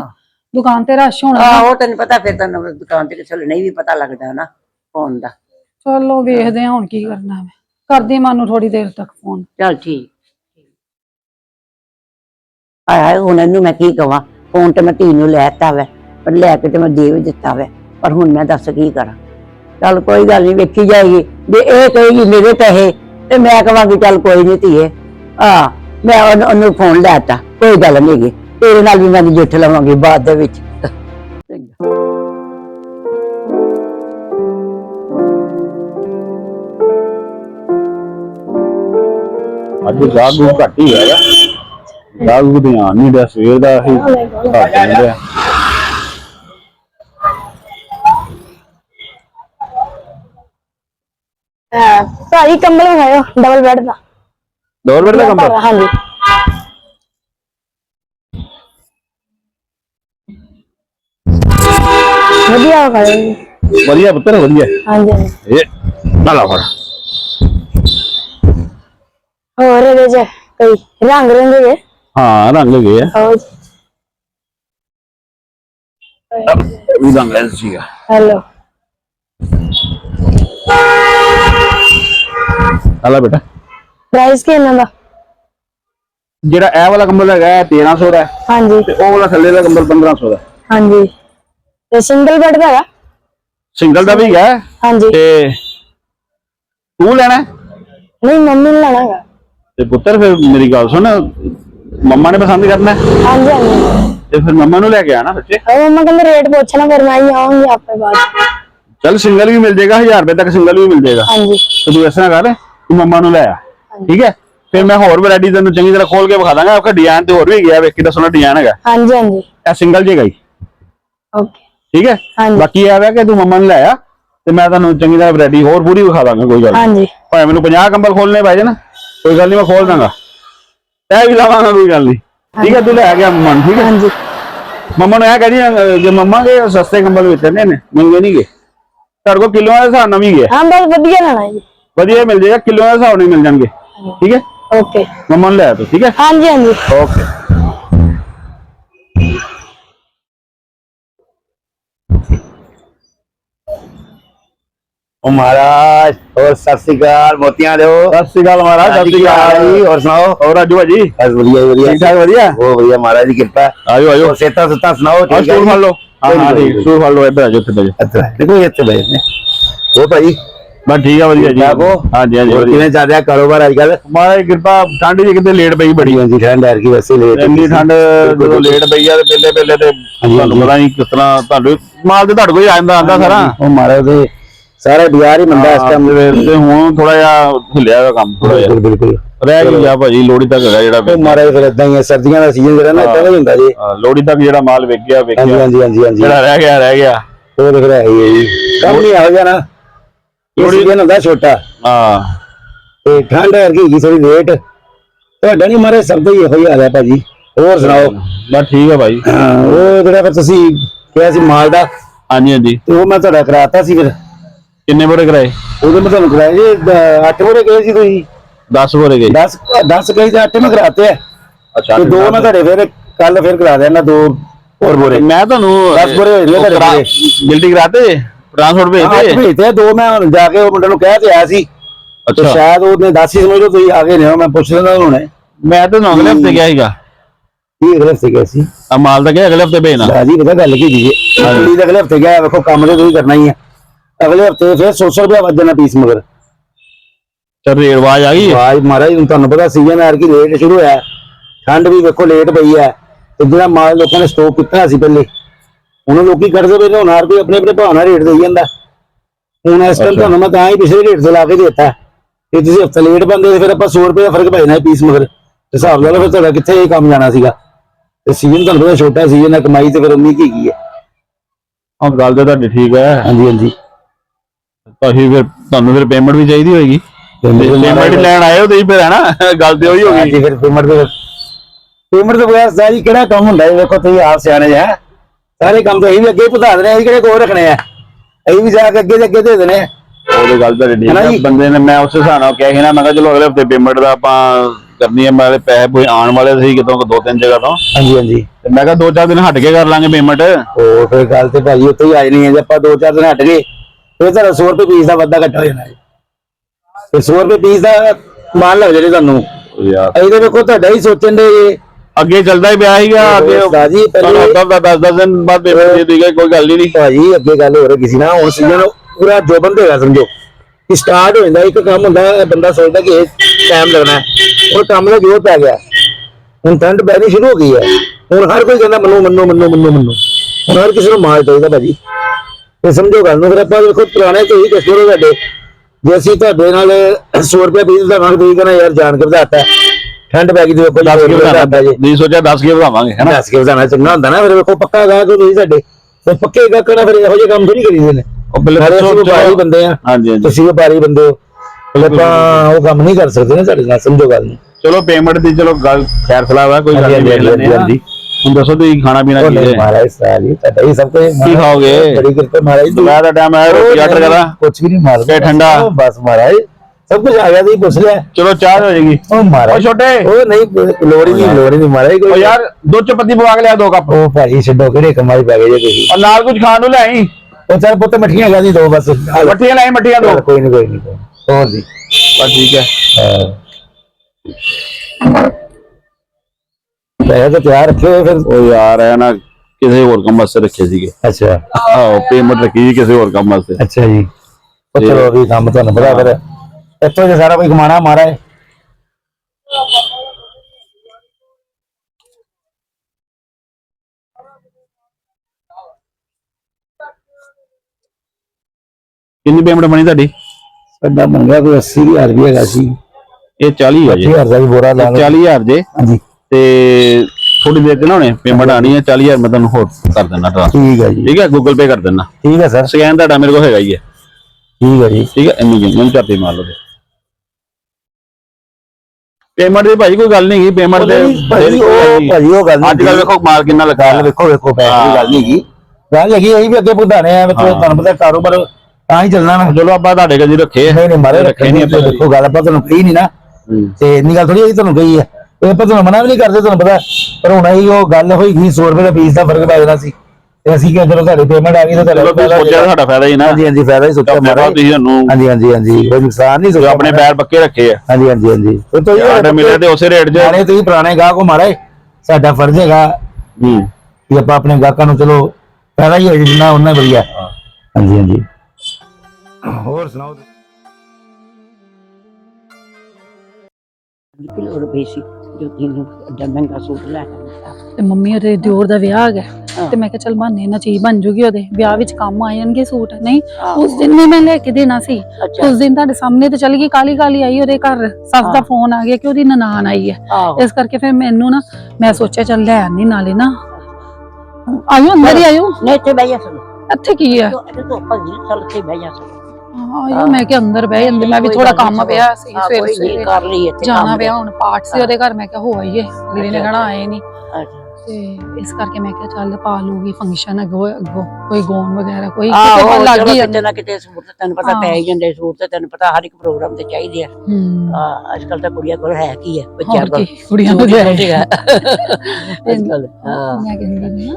ਦੁਕਾਨ ਤੇ ਰਸ਼ ਹੋਣਾ। ਆਹੋ ਤੈਨੂੰ ਪਤਾ ਫਿਰ ਤੈਨੂੰ ਦੁਕਾਨ ਤੇ ਕਿਸੇ ਨਹੀਂ ਵੀ ਪਤਾ ਲੱਗਦਾ ਨਾ ਫੋਨ ਦਾ। ਚਲੋ ਵੇਖਦੇ ਹਾਂ ਹੁਣ ਕੀ ਕਰਨਾ ਹੈ ਕਰਦੀ ਮਾਂ ਨੂੰ ਥੋੜੀ ਦੇਰ ਤੱਕ ਫੋਨ। ਚੱਲ ਠੀਕ। ਆਏ ਹਾਏ, ਹੁਣ ਇਹਨੂੰ ਮੈਂ ਕੀ ਕਵਾਂ? ਫੋਨ ਤੇ ਮੈਂ ਧੀ ਨੂੰ ਲੈਤਾ ਵੈ, ਪਰ ਲੈ ਕੇ ਤੇ ਮੈਂ ਦੇ ਵੀ ਦਿੱਤਾ ਵੈ, ਪਰ ਹੁਣ ਮੈਂ ਦੱਸ ਕੀ ਕਰਾਂ? ਚੱਲ ਕੋਈ ਗੱਲ ਨਹੀਂ ਵੇਖੀ ਜਾਏਗੀ। ਜੇ ਇਹ ਕਹੇਗੀ ਮੇਰੇ ਪੈਸੇ, ਤੇ ਮੈਂ ਕਵਾਂਗੀ ਚੱਲ ਕੋਈ ਨਹੀਂ ਧੀਏ। ਆ, ਮੈਂ ਉਹਨੂੰ- ਫੋਨ ਲੈਤਾ ਕੋਈ ਗੱਲ ਨਹੀਂ ਤੇਰੇ ਨਾਲ ਵੀ ਮੈਂ ਜੁੱਠ ਲਵਾਂਗੀ ਬਾਅਦ ਦੇ ਵਿੱਚ। ਅੱਜ ਗਾਹ ਗੂ ਘੱਟ ਹੀ ਹੈਗਾ ਗਾਹ ਗੂ ਧਿਆਨ ਨਹੀਂ ਰਿਹਾ ਸਵੇਰ ਦਾ ਹੀ ਘੱਟ ਨਹੀਂ ਰਿਹਾ ਭਾਜੀ ਕੰਬਲ ਮੰਗਾਇਓ ਡਬਲ ਬੈੱਡ ਦਾ। ਡੋਰ ਬੈਡ ਦਾ ਕੰਬਲ? ਹਾਂਜੀ। ਵਧੀਆ ਖਾਓ ਵਧੀਆ ਪੁੱਤਰ ਵਧੀਆ। ਹਾਂਜੀ ਇਹ ਨਾ ਲਾ ਫੜ। ਹੋਰ ਇਹਦੇ ਚ ਕੋਈ ਰੰਗ ਰੰਗ ਦੇ ਹਾਂ ਰੰਗ ਗਏ ਆ। ਇਹ ਵੀ ਰੰਗ ਲੈ ਸੀਗਾ ਹੈਲੋ। ਆਲਾ ਬੇਟਾ। ਪ੍ਰਾਈਸ ਕੀ ਇਹਨਾਂ ਦਾ? ਜਿਹੜਾ ਇਹ ਵਾਲਾ ਕੰਬਲ ਹੈਗਾ ਇਹ 1300 ਦਾ ਹੈ। ਹਾਂਜੀ। ਤੇ ਉਹ ਵਾਲਾ ਥੱਲੇ ਦਾ ਕੰਬਲ 1500 ਦਾ ਹੈ। ਹਾਂਜੀ। ਤੇ ਸਿੰਗਲ ਬੈੱਡ ਦਾ ਹੈਗਾ? ਸਿੰਗਲ ਦਾ ਵੀ ਹੈ। ਹਾਂਜੀ। ਤੇ ਤੂੰ ਲੈਣਾ ਹੈ? ਨਹੀਂ ਮੰਮੀ ਨੇ ਲੈਣਾ ਹੈਗਾ। ਤੇ ਪੁੱਤਰ ਫਿਰ ਮੇਰੀ ਗੱਲ ਸੁਣ। ਮੰਮਾ ਨੇ ਪਸੰਦ ਕਰਨਾ? ਹੈ, ਹਾਂਜੀ ਹਾਂਜੀ। ਤੇ ਫਿਰ ਮੰਮਾ ਨੂੰ ਲੈ ਕੇ ਆਣਾ ਬੱਚੇ? ਉਹ ਮੰਮਾ ਕਹਿੰਦੇ ਰੇਟ ਪੁੱਛਣਾ ਫਿਰ ਮੈਂ ਹੀ ਆਉਂਗੀ ਆਪੇ ਬਾਅਦ ਚ। ਚੱਲ ਸਿੰਗਲ ਵੀ ਮਿਲ ਜਾਏਗਾ 1000 ਰੁਪਏ ਤੱਕ ਸਿੰਗਲ ਵੀ ਮਿਲ ਜਾਏਗਾ। ਹਾਂਜੀ। ਤੇ ਤੂੰ ਇਸ ਤਰ੍ਹਾਂ ਕਰ ਤੂੰ ਮੰਮਾ ਨੂੰ ਲੈ ਆ ਠੀਕ ਹੈ? ਫਿਰ ਮੈਂ ਹੋਰ ਵੈਰਾਈਟੀ ਤੈਨੂੰ ਚੰਗੀ ਤਰ੍ਹਾਂ ਖੋਲ ਕੇ ਵਿਖਾ ਦਾਂਗਾ ਆਪਕਾ ਡਿਜ਼ਾਈਨ ਤੇ ਹੋਰ ਵੀ ਗਿਆ ਵੇਖ ਕਿੰਨਾ ਸੋਹਣਾ ਡਿਜ਼ਾਈਨ ਹੈਗਾ। ਹਾਂਜੀ ਹਾਂਜੀ। ਇਹ ਸਿੰਗਲ ਜੇਗਾ ਹੀ ਓਕੇ ਠੀਕ ਹੈ? ਹਾਂਜੀ। ਬਾਕੀ ਇਹ ਹੈ ਕਿ ਤੂੰ ਮੰਮਾ ਨੂੰ ਲੈ ਆ ਤੇ ਮੈਂ ਤੁਹਾਨੂੰ ਚੰਗੀ ਤਰ੍ਹਾਂ ਵੈਰਾਈਟੀ ਹੋਰ ਪੂਰੀ ਵਿਖਾ ਦਾਂਗਾ ਕੋਈ ਗੱਲ। ਹਾਂਜੀ। ਭਾਵੇਂ ਮੈਨੂੰ 50 ਕੰਬਲ ਖੋਲਨੇ ਪੈ ਜਾਣ ਕੋਈ ਗੱਲ ਨਹੀਂ ਮੈਂ ਖੋਲ ਦਾਂਗਾ। ਤੈ ਵੀ ਲਾਵਾਂਗਾ ਕੋਈ ਗੱਲ ਨਹੀਂ ਠੀਕ ਹੈ ਤੂੰ ਲੈ ਗਿਆ ਮੰਮਾ ਨੂੰ ਠੀਕ ਹੈ ਹਾਂਜੀ। ਮੰਮਾ ਨੂੰ ਇਹ ਕਹਦੀ ਜੇ ਮੰਮਾ ਕੇ ਸਸਤੇ ਕੰਬਲ ਵੇਚਣੇ ਨੇ ਮਹਿੰਗੇ ਨਹੀਂ ਗੇ। ਤੁਹਾਡੇ ਕੋਲ ਕਿਲੋਆਂ ਦੇ ਹਿਸਾਬ ਨਾਲ ਵੀ ਗਿਆ ਹਾਂ ਬਸ ਵਧੀਆ ਲੈਣਾ ਜੀ। ਵਧੀਆ ਮਿਲ ਜਾਏਗਾ ਕਿਲੋਆਂ ਦੇ ਹਿਸਾਬ ਨਾਲ ਮਿਲ ਜਾਣਗੇ। ਠੀਕ ਹੈ ਓਕੇ। ਮੰਮਾ ਨੂੰ ਲੈ ਆ ਤੂੰ ਠੀਕ ਹੈ ਹਾਂਜੀ ਹਾਂਜੀ। ਓਕੇ। ਉਹ ਮਹਾਰਾਜ ਹੋਰ ਸਤਿ ਸ੍ਰੀ ਅਕਾਲ ਮੋਤੀਆਂ ਦਿਓ। ਸਤਿ ਸ਼੍ਰੀ ਅਕਾਲ ਮਹਾਰਾਜ ਸਤਿ ਸ਼੍ਰੀ ਅਕਾਲ। ਜੀ ਹੋਰ ਸੁਣਾਓ? ਹੋਰ ਰਾਜੂ ਭਾਜੀ? ਬਸ ਵਧੀਆ ਵਧੀਆ। ਠੀਕ ਠਾਕ ਵਧੀਆ? ਬਹੁਤ ਵਧੀਆ ਮਹਾਰਾਜ ਦੀ ਕਿਰਪਾ। ਆਜੋ ਹੋਰ ਸੇਤਾ ਸੁਤਾ ਸੁਣਾਓ ਠੀਕ ਹੈ ਸਟੂਲ ਫੜ ਲਓ। ਹਾਂ ਹਾਂ ਠੀਕ ਸਟੂਲ ਫੜ ਲਓ ਇੱਧਰ ਆਜੋ ਇੱਥੇ ਬੈਜੋ ਅੱਛਾ ਦੇਖੋ ਇੱਥੇ ਬੈਠ ਨੇ ਉਹ ਭਾਈ ਬਸ ਠੀਕ ਆ ਵਧੀਆ ਜੀ? ਹਾਂਜੀ ਹਾਂਜੀ ਕਿਵੇਂ ਚੱਲ ਰਿਹਾ ਕਾਰੋਬਾਰ ਅੱਜ ਕੱਲ ਮਹਾਰਾਜ ਦੀ ਕਿਰਪਾ ਠੰਡ ਜੀ ਕਿਤੇ ਲੇਟ ਪਈ ਬੜੀ। ਹਾਂਜੀ ਠੰਡ ਐਰ ਕੀ ਵੈਸੇ ਲੇਟ ਇੰਨੀ ਠੰਡ ਜਦੋਂ ਲੇਟ ਪਈ ਆ ਤੇ ਪਹਿਲੇ ਪਹਿਲੇ ਤੇ ਤੁਹਾਨੂੰ ਪਤਾ ਨਹੀਂ ਕਿਸ ਤਰ੍ਹਾਂ ਤੁਹਾਨੂੰ ਮਾਲ ਤੇ ਤੁਹਾਡੇ ਕੋਲ ਹੀ ਆ ਜਾਂਦਾ ਆਂਦਾ ਸਾਰਾ। ਉਹ ਮਹਾਰਾਜ ਦੇ ਸਾਰਾ ਬਿਹਾਰ ਹੀ ਮੰਦਾ ਇਸ ਟਾਈਮ ਤੇ ਤੇ ਹੁਣ ਥੋੜਾ ਜਿਹਾ ਹਿੱਲਿਆ ਹੋਇਆ ਕੰਮ ਥੋੜਾ ਜਿਹਾ। ਬਿਲਕੁਲ ਰਹਿ ਗਈ ਆ ਭਾਜੀ ਲੋੜੀ ਤੱਕ ਹੈਗਾ ਜਿਹੜਾ ਉਹ ਮਹਾਰਾਜ ਫਿਰ ਇਦਾਂ ਹੀ ਹੈ ਸਰਦੀਆਂ ਦਾ ਸੀਜ਼ਨ ਜਿਹੜਾ ਨਾ ਇਦਾਂ ਦਾ ਹੀ ਹੁੰਦਾ ਜੀ। ਹਾਂ, ਲੋਹੜੀ ਤੱਕ ਜਿਹੜਾ ਮਾਲ ਵਿਕ ਗਿਆ ਵਿਕ ਹਾਂਜੀ ਗਿਆ। ਹਾਂਜੀ ਹਾਂਜੀ ਹਾਂਜੀ ਜਿਹੜਾ ਰਹਿ ਗਿਆ ਰਹਿ ਗਿਆ। ਉਹ ਦੇਖ ਰਿਹਾ ਹੈ ਜੀ। ਕੰਮ ਨਹੀਂ ਇਹੋ ਜਿਹਾ ਨਾ। ਇਹ ਸੀਜ਼ਨ ਹੁੰਦਾ ਛੋਟਾ। ਹਾਂ। ਤੇ ਠੰਡ ਵਰਗੀ ਥੋੜੀ ਲੇਟ ਤੁਹਾਡਾ ਨਹੀਂ ਮਾਰੇ ਸਭ ਦਾ ਹੀ ਇਹੋ ਹੀ ਹਾਲ ਹੈ ਭਾਜੀ। ਹੋਰ ਸੁਣਾਓ? ਬਸ ਠੀਕ ਆ ਭਾਈ। ਹਾਂ, ਉਹ ਜਿਹੜਾ ਫਿਰ ਤੁਸੀਂ ਕਿਹਾ ਸੀ ਮਾਲ ਦਾ। ਹਾਂਜੀ ਹਾਂਜੀ। ਤੇ ਉਹ ਮੈਂ ਤੁਹਾਡਾ ਕਰਾਤਾ ਸੀ ਫਿਰ। ਕਿੰਨੇ ਬੋਰੇ ਕਰਾਏ? ਉਹਦੇ ਮੈਂ ਤੁਹਾਨੂੰ ਕਰਾਇਆ ਜੀ 8 ਬੋਰੇ ਕਹੇ ਸੀ ਤੁਸੀਂ। 10 ਬੋਰੇ ਗਏ 10 10 ਕਹੇ ਤੇ 8 ਮੈਂ ਕਰਾਤੇ ਆ। ਅੱਛਾ ਤੇ ਦੋ ਮੈਂ ਤੁਹਾਡੇ ਫਿਰ ਕੱਲ ਫਿਰ ਕਰਾ ਦੇਣਾ ਦੋ ਹੋਰ ਬੋਰੇ। ਮੈਂ ਤੁਹਾਨੂੰ 10 ਬੋਰੇ ਹੋਏ ਨੇ ਤੁਹਾਡੇ। ਗਿਲਟੀ ਕਰਾਤੇ? ਟ੍ਰਾਂਸਪੋਰਟ ਭੇਜਦੇ ਭੇਜਤੇ ਆ, ਦੋ ਮੈਂ ਜਾ ਕੇ ਉਹ ਮੁੰਡੇ ਨੂੰ ਕਹਿ ਤੇ ਆਇਆ ਸੀ। ਅੱਛਾ। ਸ਼ਾਇਦ ਉਹਨੇ ਦੱਸ ਹੀ ਸਮਝ ਤੁਸੀਂ ਆ ਗਏ ਨੇ ਮੈਂ ਪੁੱਛ ਲੈਂਦਾ ਹੁਣੇ। ਮੈਂ ਤਾਂ ਅਗਲੇ ਹਫ਼ਤੇ ਗਿਆ ਸੀਗਾ। ਕੀ ਅਗਲੇ ਹਫ਼ਤੇ ਗਿਆ ਸੀ। ਆ ਮਾਲ ਤਾਂ ਗਿਆ ਅਗਲੇ ਹਫ਼ਤੇ ਭੇਜਣਾ। ਰਾਜੀ ਪਤਾ ਗੱਲ ਕੀ ਜੀ ਦੇ ਅਗਲੇ ਹਫ਼ਤੇ ਗਿਆ ਵੇਖੋ ਕੰਮ ਤੇ ਤੁਸੀਂ ਕਰਨਾ ਹੀ ਹੈ। ਅਗਲੇ ਹਫ਼ਤੇ ਫਿਰ 100 ਰੁਪਏ ਵੱਧ ਜਾਣਾ ਪੀਸ ਮਗਰ। ਚੱਲ ਰੇਟ ਆਵਾਜ਼ ਆ ਗਈ ਹੈ? ਆਵਾਜ਼ ਮਹਾਰਾਜ ਹੁਣ ਤੁਹਾਨੂੰ ਪਤਾ ਸੀਜ਼ਨ ਆ ਕਿ ਲੇਟ ਸ਼ੁਰੂ ਹੋਇਆ ਹੈ। ਠੰਡ ਵੀ ਵੇਖੋ ਲੇਟ ਪਈ ਹੈ। ਤੇ ਜਿਹੜਾ ਮਾਲ ਲੋਕਾਂ ਨੇ ਸਟਾਕ ਕੀਤਾ ਸੀ ਪਹਿਲੇ ਹੁਣ ਲੋਕੀ ਕਰਦੇ ਪਏ ਨੇ ਹੁਣ ਹਰ ਕੋਈ ਆਪਣੇ ਆਪਣੇ ਭਾਅ ਨਾਲ ਰੇਟ ਦੇਈ ਜਾਂਦਾ। ਹੁਣ ਇਸ ਟਾਈਮ ਤੁਹਾਨੂੰ ਮੈਂ ਤਾਂ ਹੀ ਪਿਛਲੇ ਰੇਟ ਤੇ ਲਾ ਕੇ ਦਿੱਤਾ ਜੇ ਤੁਸੀਂ ਹਫਤਾ ਲੇਟ ਬੰਦੇ ਫਿਰ ਆਪਾਂ 100 ਰੁਪਏ ਦਾ ਫ਼ਰਕ ਪੈ ਜਾਣਾ ਪੀਸ ਮਗਰ। ਤੇ ਹਿਸਾਬ ਲਾ ਲਓ ਫਿਰ ਤੁਹਾਡਾ ਕਿੱਥੇ ਇਹ ਕੰਮ ਜਾਣਾ ਸੀਗਾ। ਤੇ ਸੀਜ਼ਨ ਤੁਹਾਨੂੰ ਪਤਾ ਛੋਟਾ ਸੀਜ਼ਨ ਹੈ ਕਮਾਈ ਤੇ ਫਿਰ ਉਨੀ ਕੀ ਹੈਗੀ ਹੈ। ਹਾਂ ਗੱਲ ਤਾਂ ਤੁਹਾਡੀ ਠੀਕ ਹੈ। ਹਾਂਜੀ ਹਾਂਜੀ। ਤੁਸੀਂ ਫਿਰ ਤੁਹਾਨੂੰ ਫਿਰ ਪੇਮੈਂਟ ਵੀ ਚਾਹੀਦੀ ਹੋਏਗੀ। ਪੇਮੈਂਟ ਲੈਣ ਆਏ ਹੋ ਤੁਸੀਂ ਫਿਰ ਹਨਾ? ਗੱਲ ਤੇ ਉਹੀ ਹੋ ਗਈ। ਹਾਂਜੀ ਫਿਰ ਪੇਮੈਂਟ ਦੇ ਪੇਮੈਂਟ ਤੋਂ ਬਗੈਰ ਸਾਰੀ ਕਿਹੜਾ ਕੰਮ ਹੁੰਦਾ ਹੈ ਵੇਖੋ ਤੁਸੀਂ ਆਪ ਸਿਆਣੇ ਜੀ ਹੈਂ। ਸਾਰੇ ਕੰਮ ਤਾਂ ਅਸੀਂ ਵੀ ਅੱਗੇ ਵਧਾ ਦੇਣੇ ਆ, ਅਸੀਂ ਕਿਹੜੇ ਕੋਲ ਰੱਖਣੇ ਆ? ਅਸੀਂ ਵੀ ਜਾ ਕੇ ਅੱਗੇ ਦੇ ਅੱਗੇ ਦੇ ਦੇਣੇ ਆ ਉਹਦੇ ਗੱਲ ਤਾਂ ਹਨਾ ਹੈ। ਜੀ? ਬੰਦੇ ਨੇ ਮੈਂ ਉਸ ਹਿਸਾਬ ਨਾਲ ਕਿਹਾ ਸੀ ਨਾ ਮੈਂ ਕਿਹਾ ਚਲੋ ਅਗਲੇ ਹਫ਼ਤੇ ਪੇਮੈਂਟ ਦਾ ਆਪਾਂ ਕਰਨੀ ਹੈ ਮੇਰੇ ਪੈਸੇ ਕੋਈ ਆਉਣ ਵਾਲੇ ਸੀ ਕਿਤੋਂ ਦੋ ਤਿੰਨ ਜਗ੍ਹਾ ਤੋਂ। ਹਾਂਜੀ ਹਾਂਜੀ। ਤੇ ਮੈਂ ਕਿਹਾ ਦੋ ਚਾਰ ਦਿਨ ਹਟ ਕੇ ਕਰ ਲਾਂਗੇ ਪੇਮੈਂਟ ਉਹ ਫਿਰ ਗੱਲ ਤੇ ਭਾਜੀ ਉੱਥੇ ਹੀ ਆ ਜਾਣੀ ਹੈ ਜੇ ਆਪਾਂ ਦੋ ਚਾਰ ਦਿਨ ਹਟ ਗਏ ਫਿਰ ਤੁਹਾਡਾ 100 ਰੁਪਏ ਪੀਸ ਦਾ ਵਾਧਾ ਘੱਟਾ ਹੋ ਜਾਣਾ ਹੈ ਤੇ 100 ਰੁਪਏ ਪੀਸ ਦਾ ਮਾਲ ਲੱਗ ਜਾਣੇ ਤੁਹਾਨੂੰ। ਯਾਰ। ਤਾਂ ਵੇਖੋ ਤੁਹਾਡਾ ਹੀ ਸੋਚਣ ਦੇ ਅੱਗੇ ਚੱਲਦਾ ਹੀ ਪਿਆ ਸੀਗਾ ਅੱਗੇ ਉਸਤਾਦ ਜੀ, ਪਹਿਲੇ- ਦਾ 10 10 ਦਿਨ ਬਾਅਦ ਪੇਮੈਂਟ ਦੇ ਦੇਗਾ ਕੋਈ ਗੱਲ ਹੀ ਨਹੀਂ। ਭਾਜੀ ਅੱਗੇ ਗੱਲ ਹੋ ਰਹੀ ਸੀ ਨਾ ਹੁਣ ਸੀਜ਼ਨ ਪੂਰਾ ਜੋ ਬੰਦੇ ਹੋਇਆ ਸਮਝੋ। ਕਿ ਸਟਾਰਟ ਹੋ ਜਾਂਦਾ ਇੱਕ ਕੰਮ ਹੁੰਦਾ ਬੰਦਾ ਸੋਚਦਾ ਕਿ ਟਾਈਮ ਲੱਗਣਾ ਹੈ। ਉਹ ਕੰਮ ਦਾ ਜ਼ੋਰ ਪੈ ਗਿਆ। ਹੁਣ ਠੰਡ ਪੈਣੀ ਸ਼ੁਰੂ ਹੋ ਗਈ ਹੈ। ਹੁਣ ਹਰ ਕੋਈ ਕਹਿੰਦਾ ਮੰਨੋ ਮੰਨੋ ਮੰਨੋ ਮੰਨੋ ਮੰਨੋ। ਹਰ ਕਿਸੇ ਨੂੰ ਮਾਲ ਚਾਹੀਦਾ ਭਾਜੀ। ਤੇ ਸਮਝੋ ਗੱਲ ਨੂੰ ਫਿਰ ਆਪਾਂ ਦੇਖੋ ਪੁਰਾਣੇ ਤੋਂ ਹੀ ਕਸਟਮਰ ਸਾਡੇ। ਜੇ ਅਸੀਂ ਤੁਹਾਡੇ ਨਾਲ 100 ਰੁਪਏ ਪੀਸ ਦਾ ਮੰਗ ਤੁਸੀਂ ਕਹਿੰਦਾ ਯਾਰ ਜਾਣ ਕੇ ਵਧਾਤਾ ਠੰਡ ਪੈ ਗਈ ਤੇ ਵੇਖੋ 10 10 ਕੇ ਰੁਪਏ ਵਧਾਤਾ ਜੀ। ਨਹੀਂ ਸੋਚਿਆ 10 ਕੇ ਵਧਾਵਾਂਗੇ ਹੈਨਾ ਦੱਸ ਕੇ ਵਧਾਣਾ ਚੰਗਾ ਹੁੰਦਾ ਨਾ ਫਿਰ ਵੇਖੋ ਪੱਕਾ ਗਾ ਕੋਈ ਨਹੀਂ ਸਾਡੇ। ਤੇ ਪੱਕੇ ਗਾ ਕਿਹੜਾ ਫਿਰ ਇਹੋ ਜਿਹੇ ਕੰਮ ਥੋੜੀ ਕਰੀਦੇ ਨੇ? ਉਹ ਨਾਲੇ ਵਪਾਰੀ ਬੰਦੇ ਆ। ਹਾਂਜੀ ਹਾਂਜੀ। ਤੁਸੀਂ ਵਪਾਰੀ ਬੰਦੇ ਹੋ। ਤੇ ਆਪਾਂ ਉਹ ਕੰਮ ਨਹੀਂ ਕਰ ਸਕਦੇ ਨਾ ਸਾਡੇ ਨਾਲ ਸਮਝੋ ਗੱਲ ਨੂੰ। ਚਲੋ ਪੇਮੈਂਟ ਦੀ ਚਲੋ ਗੱਲ ਖੈਰ ਹੈ ਕੋਈ ਗੱਲ ਨਹੀਂ ਹਾਂਜੀ, ਵੇਖ ਲੈਂਦੇ ਹਾਂਜੀ, ਹਾਂ ਹੁਣ ਦੱਸੋ ਤੁਸੀਂ ਖਾਣਾ ਪੀਣਾ ਉਹ ਕੀ ਨਹੀਂ ਹੈ ਮਹਾਰਾਜ ਸਾਲੀ ਤੁਹਾਡਾ ਹੀ ਸਭ ਕੁਝ ਕੀ ਖਾਓਗੇ? ਬੜੀ ਕਿਰਪਾ ਮਹਾਰਾਜ ਦੀ ਮੈਂ ਤਾਂ ਟਾਈਮ ਆਇਆ ਰੋਟੀ ਆਰਡਰ ਕਰਾਂ ਕੁਝ ਵੀ ਨਹੀਂ ਮਾਰ ਤੇ ਠੰਡਾ। ਬਸ ਮਹਾਰਾਜ ਸਭ ਕੁਝ ਆ ਗਿਆ ਤੁਸੀਂ ਪੁੱਛ ਲਿਆ ਚਲੋ ਚਾਹ ਹੋ ਜਾਏਗੀ ਉਹ ਮਹਾਰਾਜ ਉਹ ਛੋਟੇ ਉਹ ਨਹੀਂ ਲੋੜ ਹੀ ਨਹੀਂ ਲੋੜ ਹੀ ਨਹੀਂ ਮਹਾਰਾਜ ਉਹ ਕੋਈ ਯਾਰ ਦੋ ਚਪੱਤੀ ਪਵਾ ਕੇ ਲਿਆ ਦੋ ਕੱਪ ਉਹ ਭਾਈ ਛੱਡੋ ਕਿਹੜੇ ਕਮਾਈ ਪੈ ਗਏ ਜੇ ਤੁਸੀਂ ਔਰ ਨਾਲ ਕੁਝ ਖਾਣ ਨੂੰ ਲੈ ਆਈ ਉਹ ਚੱਲ ਪੁੱਤ ਮੱਠੀਆਂ ਗਾ ਦੀ ਦੋ ਬਸ ਆ ਲਓ। ਮੱਠੀਆਂ ਲੈ ਆਈ ਮੱਠੀਆਂ ਦੋ ਚੱਲ ਕੋਈ ਨਹੀਂ ਕੋਈ ਨਹੀਂ ਹੋਰ ਜੀ ਬਸ ਠੀਕ ਹੈ ਹਾਂ ਪੈਸੇ ਤਾਂ ਤਿਆਰ ਰੱਖੇ ਹੋਏ ਫਿਰ। ਉਹ ਯਾਰ ਐ ਨਾ ਕਿਸੇ ਹੋਰ ਕੰਮ ਵਾਸਤੇ ਰੱਖੇ ਸੀਗੇ। ਅੱਛਾ। ਆਹੋ ਪੇਮੈਂਟ ਰੱਖੀ ਸੀ ਕਿਸੇ ਹੋਰ ਕੰਮ ਵਾਸਤੇ। ਅੱਛਾ ਜੀ। ਉਹ ਚਲੋ ਵੀ ਕੰਮ ਤੁਹਾਨੂੰ ਪਤਾ ਫਿਰ। ਇੱਥੋਂ ਜੇ ਸਾਰਾ ਕੋਈ ਕਮਾਣਾ ਮਾਰਾ ਹੈ। ਕਿੰਨੀ ਪੇਮੈਂਟ ਬਣੀ ਤੁਹਾਡੀ? ਸਾਡਾ ਬਣ ਗਿਆ ਕੋਈ 80000 ਰੁਪਏ ਹੈਗਾ ਸੀ। ਇਹ 40 ਹੈ ਜੀ। 80000 ਦਾ ਵੀ ਬੋਰਾ ਲਾ ਲਓ। 40000 ਜੇ। ਹਾਂਜੀ। ਤੇ ਥੋੜੀ ਦੇਰ ਨਾ ਹੁਣੇ ਪੇਮੈਂਟ ਆਣੀ ਹੈ 40000 ਮੈਂ ਤੁਹਾਨੂੰ ਹੋਰ ਕਰ ਦਿੰਦਾ ਟ੍ਰਾਂਸਫਰ ਠੀਕ ਹੈ ਜੀ। ਠੀਕ ਹੈ ਗੂਗਲ ਪੇ ਕਰ ਦਿੰਦਾ। ਠੀਕ ਹੈ ਸਰ। ਸਕੈਨ ਤੁਹਾਡਾ ਮੇਰੇ ਕੋਲ ਹੈਗਾ ਹੀ ਹੈ। ਠੀਕ ਹੈ ਜੀ। ਠੀਕ ਹੈ ਇੰਨੀ ਜੀ ਮੈਨੂੰ ਚਾਤੀ ਮਾਰ ਲਓ ਪੇਮੈਂਟ ਦੀ ਭਾਈ ਕੋਈ ਗੱਲ ਨਹੀਂ ਹੈਗੀ ਪੇਮੈਂਟ ਦੇ ਭਾਜੀ ਉਹ ਭਾਜੀ ਉਹ ਗੱਲ ਨਹੀਂ ਅੱਜ ਕੱਲ ਵੇਖੋ ਮਾਲ ਕਿੰਨਾ ਲੱਗਾ। ਵੇਖੋ ਵੇਖੋ ਪੈਸੇ ਦੀ ਗੱਲ ਨਹੀਂ ਹੈਗੀ। ਗੱਲ ਹੈਗੀ ਅਸੀਂ ਵੀ ਅੱਗੇ ਵਧਾਣੇ ਆ ਤੁਹਾਨੂੰ ਪਤਾ ਕਾਰੋਬਾਰ ਤਾਂ ਹੀ ਚੱਲਣਾ ਨਾ। ਚਲੋ ਆਪਾਂ ਤੁਹਾਡੇ ਕੋਲ ਜੀ ਰੱਖੇ ਨਹੀਂ ਨਹੀਂ ਮਾਰੇ ਰੱਖੇ ਨਹੀਂ ਆਪਾਂ ਦੇਖੋ ਗੱਲ ਆਪਾਂ ਤੁਹਾਨੂੰ ਕਹੀ ਨਹੀਂ ਨਾ। ਤੇ ਇੰਨੀ ਗੱਲ ਥੋੜੀ ਹੈ ਤੁਹਾਨੂੰ ਕਹੀ ਹੈ। ਇਹ ਆਪਾਂ ਤੁਹਾਨੂੰ ਮਨਾ ਵੀ ਨਹੀਂ ਕਰਦੇ ਤੁਹਾਨੂੰ ਪਤਾ ਪਰ ਹੁਣ ਆਈ ਉਹ ਗੱਲ ਹੋਈ ਗਈ 100 ਰੁਪਏ ਦਾ ਫੀਸ ਦਾ ਫ਼ਰਕ ਪੈ ਜਾਣਾ ਸੀ। ਤੇ ਅਸੀਂ ਕਿਹਾ ਚਲੋ ਤੁਹਾਡੀ ਪੇਮੈਂਟ ਆ ਗਈ ਤਾਂ ਚਲੋ ਤੁਹਾਡਾ ਤੁਸੀਂ ਸੋਚਿਆ ਸਾਡਾ ਫਾਇਦਾ ਹੀ ਨਾ। ਹਾਂਜੀ ਹਾਂਜੀ ਫਾਇਦਾ ਹੀ ਸੋਚਿਆ ਮਾਰਾ ਤੁਸੀਂ ਸਾਨੂੰ ਹਾਂਜੀ ਹਾਂਜੀ ਹਾਂਜੀ ਕੋਈ ਨੁਕਸਾਨ ਨਹੀਂ ਸੋਚਿਆ ਆਪਣੇ ਪੈਰ ਪੱਕੇ ਰੱਖੇ ਆ। ਹਾਂਜੀ ਹਾਂਜੀ ਹਾਂਜੀ। ਉਹ ਤੋਂ ਸਾਡੇ ਮਿਲੇ ਤੇ ਉਸੇ ਰੇਟ 'ਚ ਜਾਣੇ ਤੁਸੀਂ ਪੁਰਾਣੇ ਗਾਹਕ ਕੋ ਮਾਰੇ ਸਾਡਾ ਫਰਜ਼ ਹੈਗਾ ਹੂੰ। ਕਿ ਆਪਾਂ ਆਪਣੇ ਗਾਹਕਾਂ ਨੂੰ ਚਲੋ ਫਾਇਦਾ ਹੀ ਹੋ ਜਿੰਨਾ ਉਹਨਾਂ ਵਧੀਆ ਹਾਂਜੀ ਹਾਂਜੀ। ਹੋਰ ਸੁਣਾਓ? ਕਿ ਲੋੜ ਪਈ ਸੀ। ਜੋ ਤੈਨੂੰ ਅੱਡਾ ਮਹਿੰਗਾ ਸੂਟ ਲੈ ਕੇ ਦਿੱਤਾ। ਤੇ ਮੰਮੀ ਉਹਦੇ ਦਿਓਰ ਦਾ ਵਿਆਹ ਆ ਗਿਆ। ਤੇ ਮੈਂ ਕਿਹਾ ਚਲ ਬਹਾਨੇ ਨਾਲ ਚੀਜ਼ ਬਣ ਜੂਗੀ ਉਹਦੇ। ਵਿਆਹ ਵਿੱਚ ਕੰਮ ਆ ਜਾਣਗੇ ਸੂਟ। ਨਹੀਂ। ਉਸ ਦਿਨ ਵੀ ਮੈਂ ਲੈ ਕੇ ਦੇਣਾ ਸੀ। ਉਸ ਦਿਨ ਤੁਹਾਡੇ ਸਾਹਮਣੇ ਤੇ ਚਲੀ ਗਈ ਕਾਲੀ ਕਾਲੀ ਆਈ ਉਹਦੇ ਘਰ। ਸੱਸ ਦਾ। ਫੋਨ ਆ ਗਿਆ ਕਿ ਉਹਦੀ ਨਨਾਣ ਆਈ ਹੈ। ਇਸ ਕਰਕੇ ਫਿਰ ਮੈਨੂੰ ਨਾ ਮੈਂ ਸੋਚਿਆ ਚੱਲ ਲੈ ਆਨੀ ਨਾਲੇ ਨਾ। ਆਇਓ ਅੰਦਰ ਹੀ ਆਇਓ। ਨਹੀਂ ਬਹਿ ਜਾ ਚਲੋ ਇੱਥੇ ਕੀ ਹੈ? ਤੋ ਤੋਂ ਭੱਜੀ ਚਲ ਇੱਥੇ ਬਹਿ ਜਾ ਆਇਓ ਮੈਂ ਕਿ ਅੰਦਰ ਬਹਿ ਜਾਂਦੀ ਮੈਂ ਵੀ ਥੋੜਾ ਨੀ, ਕੰਮ। ਪਿਆ ਸੀ ਸਵੇਰੇ ਸਵੇਰੇ ਕਰ ਲਈ ਇੱਥੇ ਜਾਣਾ ਪਿਆ ਹੁਣ ਪਾਠ ਸੀ ਉਹਦੇ ਘਰ ਮੈਂ ਕਿਹਾ ਹੋ ਆਈਏ ਅਗਲੇ ਨੇ ਕਹਣਾ ਆਏ ਨਹੀਂ। ਤੇ ਇਸ ਕਰਕੇ ਮੈਂ ਕਿਹਾ ਚੱਲ ਪਾ ਲੂਗੀ ਫੰਕਸ਼ਨ ਅੱਗੋਂ ਅੱਗੋਂ ਕੋਈ ਗੌਨ ਵਗੈਰਾ ਕੋਈ ਕਿਤੇ ਲੱਗ ਹੀ ਕਿਤੇ ਨਾ ਕਿਤੇ ਸੂਟ ਤੈਨੂੰ ਪਤਾ। ਪੈ ਹੀ ਜਾਂਦੇ ਸੂਟ ਤੇ ਤੈਨੂੰ ਪਤਾ ਹਰ ਇੱਕ ਪ੍ਰੋਗਰਾਮ ਤੇ ਚਾਹੀਦੇ ਆ। ਹੂੰ। ਅੱਜ ਕੱਲ ਤਾਂ ਕੁੜੀਆਂ ਕੋਲ ਹੈ ਕੀ ਹੈ ਬੱਚਿਆਂ ਕੋਲ? ਕੁੜੀਆਂ ਨੂੰ ਸੂਟ ਹੀ। ਅੱਜ ਕੱਲ ਹਾਂ। ਮੈਂ ਕਹਿੰਦੀ ਹਾਂ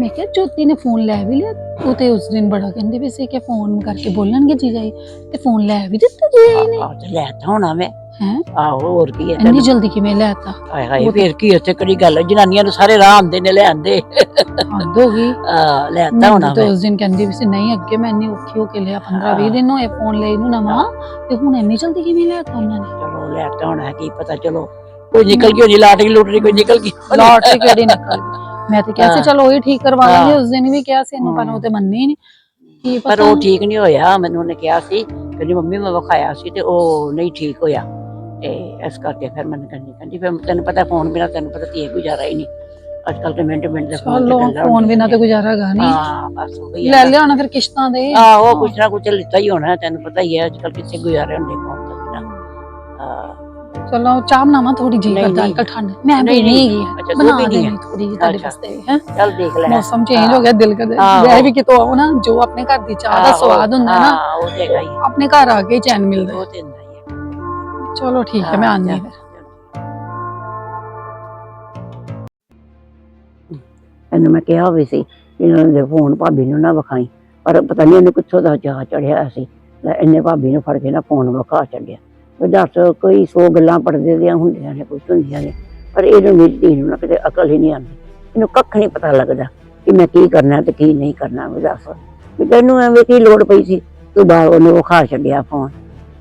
ਮੈਂ ਕਿਹਾ ਜੋਤੀ ਨੇ ਫੋਨ ਲੈ ਵੀ ਲਿਆ ਤੂੰ ਤੇ ਉਸ ਦਿਨ ਬੜਾ ਕਹਿੰਦੇ ਵੀ ਸੀ ਕਿ ਫੋਨ ਕਰਕੇ ਬੋਲਣਗੇ ਜੀਜਾ ਜੀ ਤੇ ਫੋਨ ਲੈ ਵੀ ਦਿੱਤਾ ਜੀ ਨੇ। ਆਹ ਤੇ ਲੈ ਤਾਂ ਹੋਣਾ ਮੈਂ। ਹੈ? ਆਹੋ ਹੋਰ ਕੀ ਹੈ ਇੰਨੀ ਜਲਦੀ ਕਿਵੇਂ ਲੈਤਾ ਹਾਏ ਹਾਏ ਫੇਰ ਕੀ ਉੱਥੇ ਕਿਹੜੀ ਗੱਲ ਹੈ? ਜਨਾਨੀਆਂ ਨੂੰ ਸਾਰੇ ਰਾਹ ਆਉਂਦੇ ਨੇ ਲੈ ਆਂਦੇ ਹੱਦ ਹੋ ਗਈ ਆ ਲੈ ਤਾਂ ਮੈਨੂੰ ਹੋਣਾ ਤਾਂ ਮੈਂ। ਉਸ ਦਿਨ ਕਹਿੰਦੀ ਵੀ ਸੀ ਨਹੀਂ ਅੱਗੇ ਮੈਂ ਇੰਨੀ ਔਖੀ ਹੋ ਕੇ ਲਿਆ 15 20 ਦਿਨ ਹੋਏ ਫੋਨ ਲਈ ਨੂੰ ਨਵਾਂ ਤੇ ਹੁਣ ਇੰਨੀ ਜਲਦੀ ਕਿਵੇਂ ਲਿਆਤਾ ਉਹਨਾਂ ਨੇ? ਚਲੋ ਲੈ ਤਾਂ ਹੋਣਾ ਕੀ ਪਤਾ ਚਲੋ। ਕੋਈ ਨਿਕਲ ਗਈ ਹੋਣੀ ਲਾਟਰੀ ਲੂਟਰੀ ਕੋਈ ਨਿਕਲ ਗਈ। ਲਾਟਰੀ ਕਿਹੜੀ ਨਿਕਲ ਗਈ? ਮੈਂ ਤੇ ਕਿਹਾ ਸੀ। ਚਲ ਉਹੀ ਠੀਕ ਕਰਵਾ ਲਾਂਗੇ। ਉਸ ਦਿਨ ਵੀ ਕਿਹਾ ਸੀ ਇਹਨੂੰ ਪਰ ਉਹ ਤੇ ਮੰਨੀ ਨਹੀਂ। ਕੀ ਪਰ ਪਤਾ ਉਹ ਠੀਕ ਨਹੀਂ ਹੋਇਆ ਮੈਨੂੰ ਉਹਨੇ ਕਿਹਾ ਸੀ ਕਹਿੰਦੀ ਮੰਮੀ ਮੈਂ ਵਿਖਾਇਆ ਸੀ ਤੇ ਉਹ ਨਹੀਂ ਠੀਕ ਹੋਇਆ। ਤੇ ਇਸ ਕਰਕੇ ਫਿਰ ਮੈਨੂੰ ਕਹਿੰਦੀ ਕਹਿੰਦੀ ਫਿਰ ਤੈਨੂੰ ਪਤਾ ਫੋਨ ਬਿਨਾ ਤੈਨੂੰ ਪਤਾ ਧੀਏ ਗੁਜ਼ਾਰਾ ਹੀ ਨਹੀਂ। ਅੱਜ ਕੱਲ ਤੇ ਮਿੰਟ ਮਿੰਟ ਦੇ ਫੋਨ ਚਲੋ ਫੋਨ ਬਿਨਾ ਤੇ ਗੁਜ਼ਾਰਾ ਗਾ ਨਹੀਂ। ਹਾਂ ਬਸ ਉਹੀ ਲੈ ਹੈ ਲਿਆ ਹੋਣਾ ਫਿਰ ਕਿਸ਼ਤਾਂ ਦੇ। ਆਹੋ ਕੁਛ ਨਾ ਕੁਛ ਲਿੱਤਾ ਹੀ ਹੋਣਾ ਤੈਨੂੰ ਪਤਾ ਹੀ ਹੈ ਅੱਜ ਕੱਲ ਕਿੱਥੇ ਗੁਜ਼ਾਰੇ ਹੁੰਦੇ ਫੋਨ ਤੋਂ ਬਿਨਾ। ਹਾਂ। ਚਲੋ ਚਾਹ ਬਣਾਵਾਂ ਥੋੜੀ ਜੀ ਨਹੀਂ, ਕਰਦਾ ਨਹੀਂ। ਅੱਜ ਠੰਡ। ਮੈਂ ਨਹੀਂ, ਨਹੀਂ। ਨਹੀਂ। ਹੈਗੀ। ਅੱਛਾ, ਤੂੰ ਬਣਾ ਵੀ ਨਹੀਂ ਦੇਣੀ ਥੋੜੀ ਜੀ ਤੁਹਾਡੇ ਅੱਛਾ। ਵਾਸਤੇ ਹੈ। ਚੱਲ ਦੇਖ ਲੈ ਮੌਸਮ ਚੇਂਜ ਹੋ ਗਿਆ ਦਿਲ ਕਦੇ। ਆਹੋ। ਵੈਸੇ ਵੀ ਕਿਤੋਂ ਆਉ ਨਾ ਜੋ ਆਪਣੇ ਘਰ ਦੀ ਚਾਹ ਦਾ ਆਹੋ, ਸਵਾਦ ਹੁੰਦਾ ਨਾ ਹਾਂ ਉਹ ਤੇ ਹੈਗਾ ਹੀ ਹੈ, ਆਪਣੇ ਘਰ ਆ ਕੇ ਹੀ ਚੈਨ ਮਿਲਦਾ ਉਹ ਤੇ ਹੁੰਦਾ ਹੀ ਹੈ। ਚਲੋ ਠੀਕ ਹੈ ਮੈਂ ਹਾਂ, ਆਨੀ ਚੱਲ, ਫਿਰ ਇਹਨੂੰ ਮੈਂ ਕਿਹਾ ਵੀ ਸੀ ਵੀ ਇਹਨਾਂ ਦੇ ਫੋਨ ਭਾਬੀ ਨੂੰ ਨਾ ਵਿਖਾਈ। ਪਰ ਪਤਾ ਨਹੀਂ ਇਹਨੂੰ ਕਿੱਥੋਂ ਦਾ ਜਾ ਚੜਿਆ ਸੀ। ਲੈ ਇਹਨੇ ਭਾਬੀ ਨੂੰ ਫੜ ਕੇ ਨਾ ਫੋਨ ਵਿਖਾ ਛੱਡਿਆ। ਦੱਸ ਕੋਈ ਸੌ ਗੱਲਾਂ ਪੜਦੇ ਦੀਆਂ ਹੁੰਦੀਆਂ ਨੇ ਕੁਝ ਹੁੰਦੀਆਂ ਨੇ, ਪਰ ਇਹਨੂੰ ਮੇਰੀ ਧੀ ਨੂੰ ਨਾ ਕਿਤੇ ਅਕਲ ਹੀ ਨਹੀਂ ਆਉਂਦੀ। ਇਹਨੂੰ ਕੱਖ ਨਹੀਂ ਪਤਾ ਲੱਗਦਾ ਕਿ ਮੈਂ ਕੀ ਕਰਨਾ ਤੇ ਕੀ ਨਹੀਂ ਕਰਨਾ ਉਹ ਦੱਸ। ਵੀ ਤੈਨੂੰ ਐਵੇਂ ਕੀ ਲੋੜ ਪਈ ਸੀ? ਤੂੰ ਬਾਹਰ ਉਹ ਖਾ ਛੱਡਿਆ ਫੋਨ।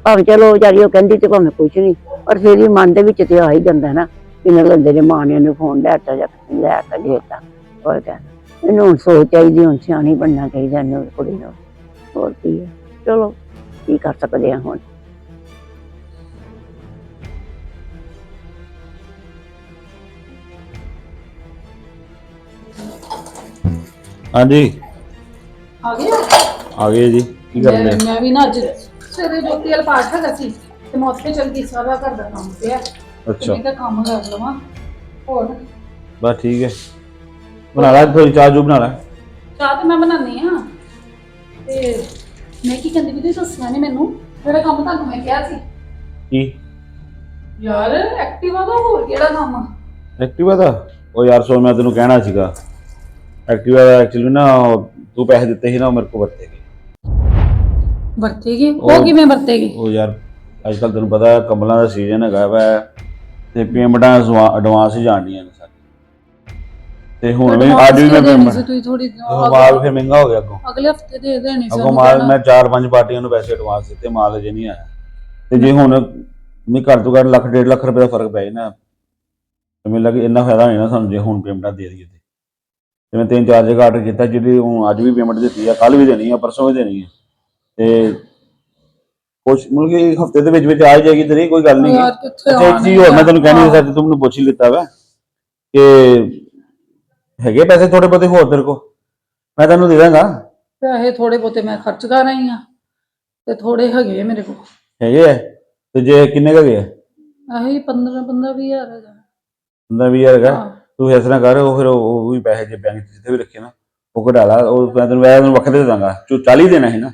ਭਾਵੇਂ ਚਲੋ ਵਿਚਾਰੀ ਉਹ ਕਹਿੰਦੀ ਤੇ ਭਾਵੇਂ ਕੁਝ ਨਹੀਂ, ਪਰ ਫਿਰ ਵੀ ਮਨ ਦੇ ਵਿੱਚ ਤੇ ਆ ਹੀ ਜਾਂਦਾ ਨਾ ਕਿ ਨਾ ਲੰਦੇ ਨੇ ਮਾਂ ਨੇ ਉਹਨੂੰ ਫੋਨ ਲੈ ਤਾ ਜਾਂ ਲੈ ਕੇ ਦੇਤਾ, ਹੋਰ ਕਹਿੰਦਾ ਇਹਨੂੰ ਹੁਣ ਸੋਚ ਚਾਹੀਦੀ, ਹੁਣ ਸਿਆਣੀ ਬਣਨਾ ਚਾਹੀਦਾ ਇਹਨੂੰ, ਕੁੜੀ ਨੂੰ। ਹੋਰ ਕੀ ਹੈ। ਚਲੋ, ਕੀ ਕਰ ਸਕਦੇ ਆ ਹੁਣ? ਹਾਂਜੀ। ਆ ਗਏ ਆ ਗਏ ਜੀ ਕੀ ਕਰਦੇ ਮੈਂ ਮੈਂ ਵੀ ਨਾ ਅੱਜ ਸਵੇਰੇ ਜੋਤੀ ਵਾਲ ਪਾਠ ਹੈਗਾ ਸੀ ਤੇ ਮੈਂ ਉੱਥੇ ਚਲ ਗਈ ਸਾਰਾ ਘਰ ਦਾ ਕੰਮ ਪਿਆ। ਤੇ ਅੱਛਾ ਮੈਂ ਕਿਹਾ ਕੰਮ ਕਰ ਲਵਾਂ। ਹੋਰ? ਬਸ ਠੀਕ ਹੈ। ਬਣਾ ਲੈ ਥੋੜੀ ਚਾਹ ਜੂ ਬਣਾ ਲੈ। ਚਾਹ ਤੇ ਮੈਂ ਬਣਾਉਣੀ ਆ ਤੇ ਮੈਂ ਕੀ ਕਹਿੰਦੀ ਵੀ ਤੁਸੀਂ ਦੱਸਿਆ ਨਹੀਂ ਮੈਨੂੰ? ਜਿਹੜਾ ਕੰਮ ਤੁਹਾਨੂੰ ਮੈਂ ਕਿਹਾ ਸੀ। ਕੀ? ਯਾਰ ਐਕਟਿਵਾ ਦਾ ਹੋਰ ਕਿਹੜਾ ਕੰਮ ਆ? ਐਕਟਿਵਾ ਦਾ? ਉਹ ਯਾਰ ਸੋ ਮੈਂ ਤੈਨੂੰ ਕਹਿਣਾ ਸੀਗਾ। ਐਕਟਿਵਾ ਐਕਚੁਅਲੀ ਨਾ ਤੂੰ ਪੈਸੇ ਦਿੱਤੇ ਸੀ ਨਾ ਉਹ ਮੇਰੇ ਕੋਲ ਵਰਤੇ ਗਏ। ਵਰਤੇਗੀ ਉਹ- ਉਹ ਕਿਵੇਂ ਵਰਤੇਗੀ ਉਹ ਯਾਰ ਅੱਜ ਕੱਲ ਤੈਨੂੰ ਪਤਾ ਕੰਬਲਾਂ ਦਾ ਸੀਜ਼ਨ ਹੈਗਾ ਵਾ ਤੇ ਪੇਮੈਂਟਾਂ ਐਡਵਾਂਸ ਹੀ ਜਾਣੀਆਂ ਨੇ ਸਾਡੀ ਤੇ ਹੁਣ ਵੀ ਅੱਜ ਵੀ ਮੈਂ ਪੇਮੈਂਟ ਤੁਸੀਂ ਥੋੜੀ ਮਾਲ ਫਿਰ ਮਹਿੰਗਾ ਹੋ ਗਿਆ ਅੱਗੋਂ। ਅਗਲੇ ਹਫ਼ਤੇ ਦੇ ਦੇਣੀ ਅੱਗੋਂ ਮਾਲ ਮੈਂ ਚਾਰ ਪੰਜ ਪਾਰਟੀਆਂ ਨੂੰ ਪੈਸੇ ਐਡਵਾਂਸ ਦਿੱਤੇ ਮਾਲ ਅਜੇ ਨਹੀਂ ਆਇਆ। ਤੇ ਜੇ ਹੁਣ ਮੈਂ ਘੱਟ ਤੋਂ ਘੱਟ ਲੱਖ ਡੇਢ ਲੱਖ ਰੁਪਏ ਦਾ ਫ਼ਰਕ ਪੈ ਜਾਣਾ ਤੇ ਮੈਨੂੰ ਲੱਗੇ ਇੰਨਾ ਫਾਇਦਾ ਹੋਣਾ ਨਾ ਸਾਨੂੰ ਜੇ ਹੁਣ ਪੇਮੈਂਟਾਂ ਦੇ ਦਈਏ ਤੇ। ਤੇ ਮੈਂ ਤਿੰਨ ਚਾਰ ਜਗ੍ਹਾ ਆਰਡਰ ਕੀਤਾ ਜਿਹੜੀ ਹੁਣ ਅੱਜ ਵੀ ਪੇਮੈਂਟ ਦਿੱਤੀ ਆ ਕੱਲ ਵੀ ਦੇਣੀ ਆ ਪਰਸੋਂ ਵੀ ਦੇਣੀ ਆ। ਤੇ ਕੁਛ ਮਤਲਬ ਕਿ ਹਫ਼ਤੇ ਦੇ ਵਿੱਚ ਵਿੱਚ ਆ ਹੀ ਜਾਏਗੀ ਤੇਰੀ ਕੋਈ ਗੱਲ ਨਹੀਂ। ਯਾਰ ਕਿੱਥੇ ਅੱਛਾ ਇੱਕ ਚੀਜ਼ ਹੋਰ ਮੈਂ ਤੈਨੂੰ ਕਹਿਣੀ ਸੀ ਸੱਚ ਤੂੰ ਮੈਨੂੰ ਪੁੱਛ ਹੀ ਲਿੱਤਾ ਵਾ ਕਿ ਹੈਗੇ ਪੈਸੇ ਥੋੜੇ ਬਹੁਤੇ ਹੋਰ ਤੇਰੇ ਕੋ ਮੈਂ ਤੈਨੂੰ ਦੇ ਦਾਂਗਾ। ਪੈਸੇ ਥੋੜੇ ਬਹੁਤੇ ਮੈਂ ਖਰਚ ਕਰ ਰਹੀ ਆ ਤੇ ਥੋੜੇ ਹੈਗੇ ਆ ਮੇਰੇ ਕੋਲ। ਹੈਗੇ ਆ? ਤੇ ਜੇ ਕਿੰਨੇ ਕੁ ਹੈਗੇ ਆ? ਆਹੀ 15 15 20 ਹਜ਼ਾਰ ਹੈਗਾ। ਹੁੰਦਾ ਵੀ ਹੈਗਾ? ਹਾਂ। ਤੂੰ ਇਸ ਤਰ੍ਹਾਂ ਕਰ ਉਹ ਫਿਰ ਉਹ ਵੀ ਪੈਸੇ ਜੇ ਬੈਂਕ ਜਿੱਥੇ ਵੀ ਰੱਖੇ ਨਾ ਉਹ ਕਢਾ ਲਾ ਉਹ ਮੈਂ ਤੈਨੂੰ ਮੈਂ ਤੈਨੂੰ ਵੱਖਰੇ ਦੇ ਦਾਂਗਾ ਤੂੰ 40 ਦੇਣਾ ਹੈ ਨਾ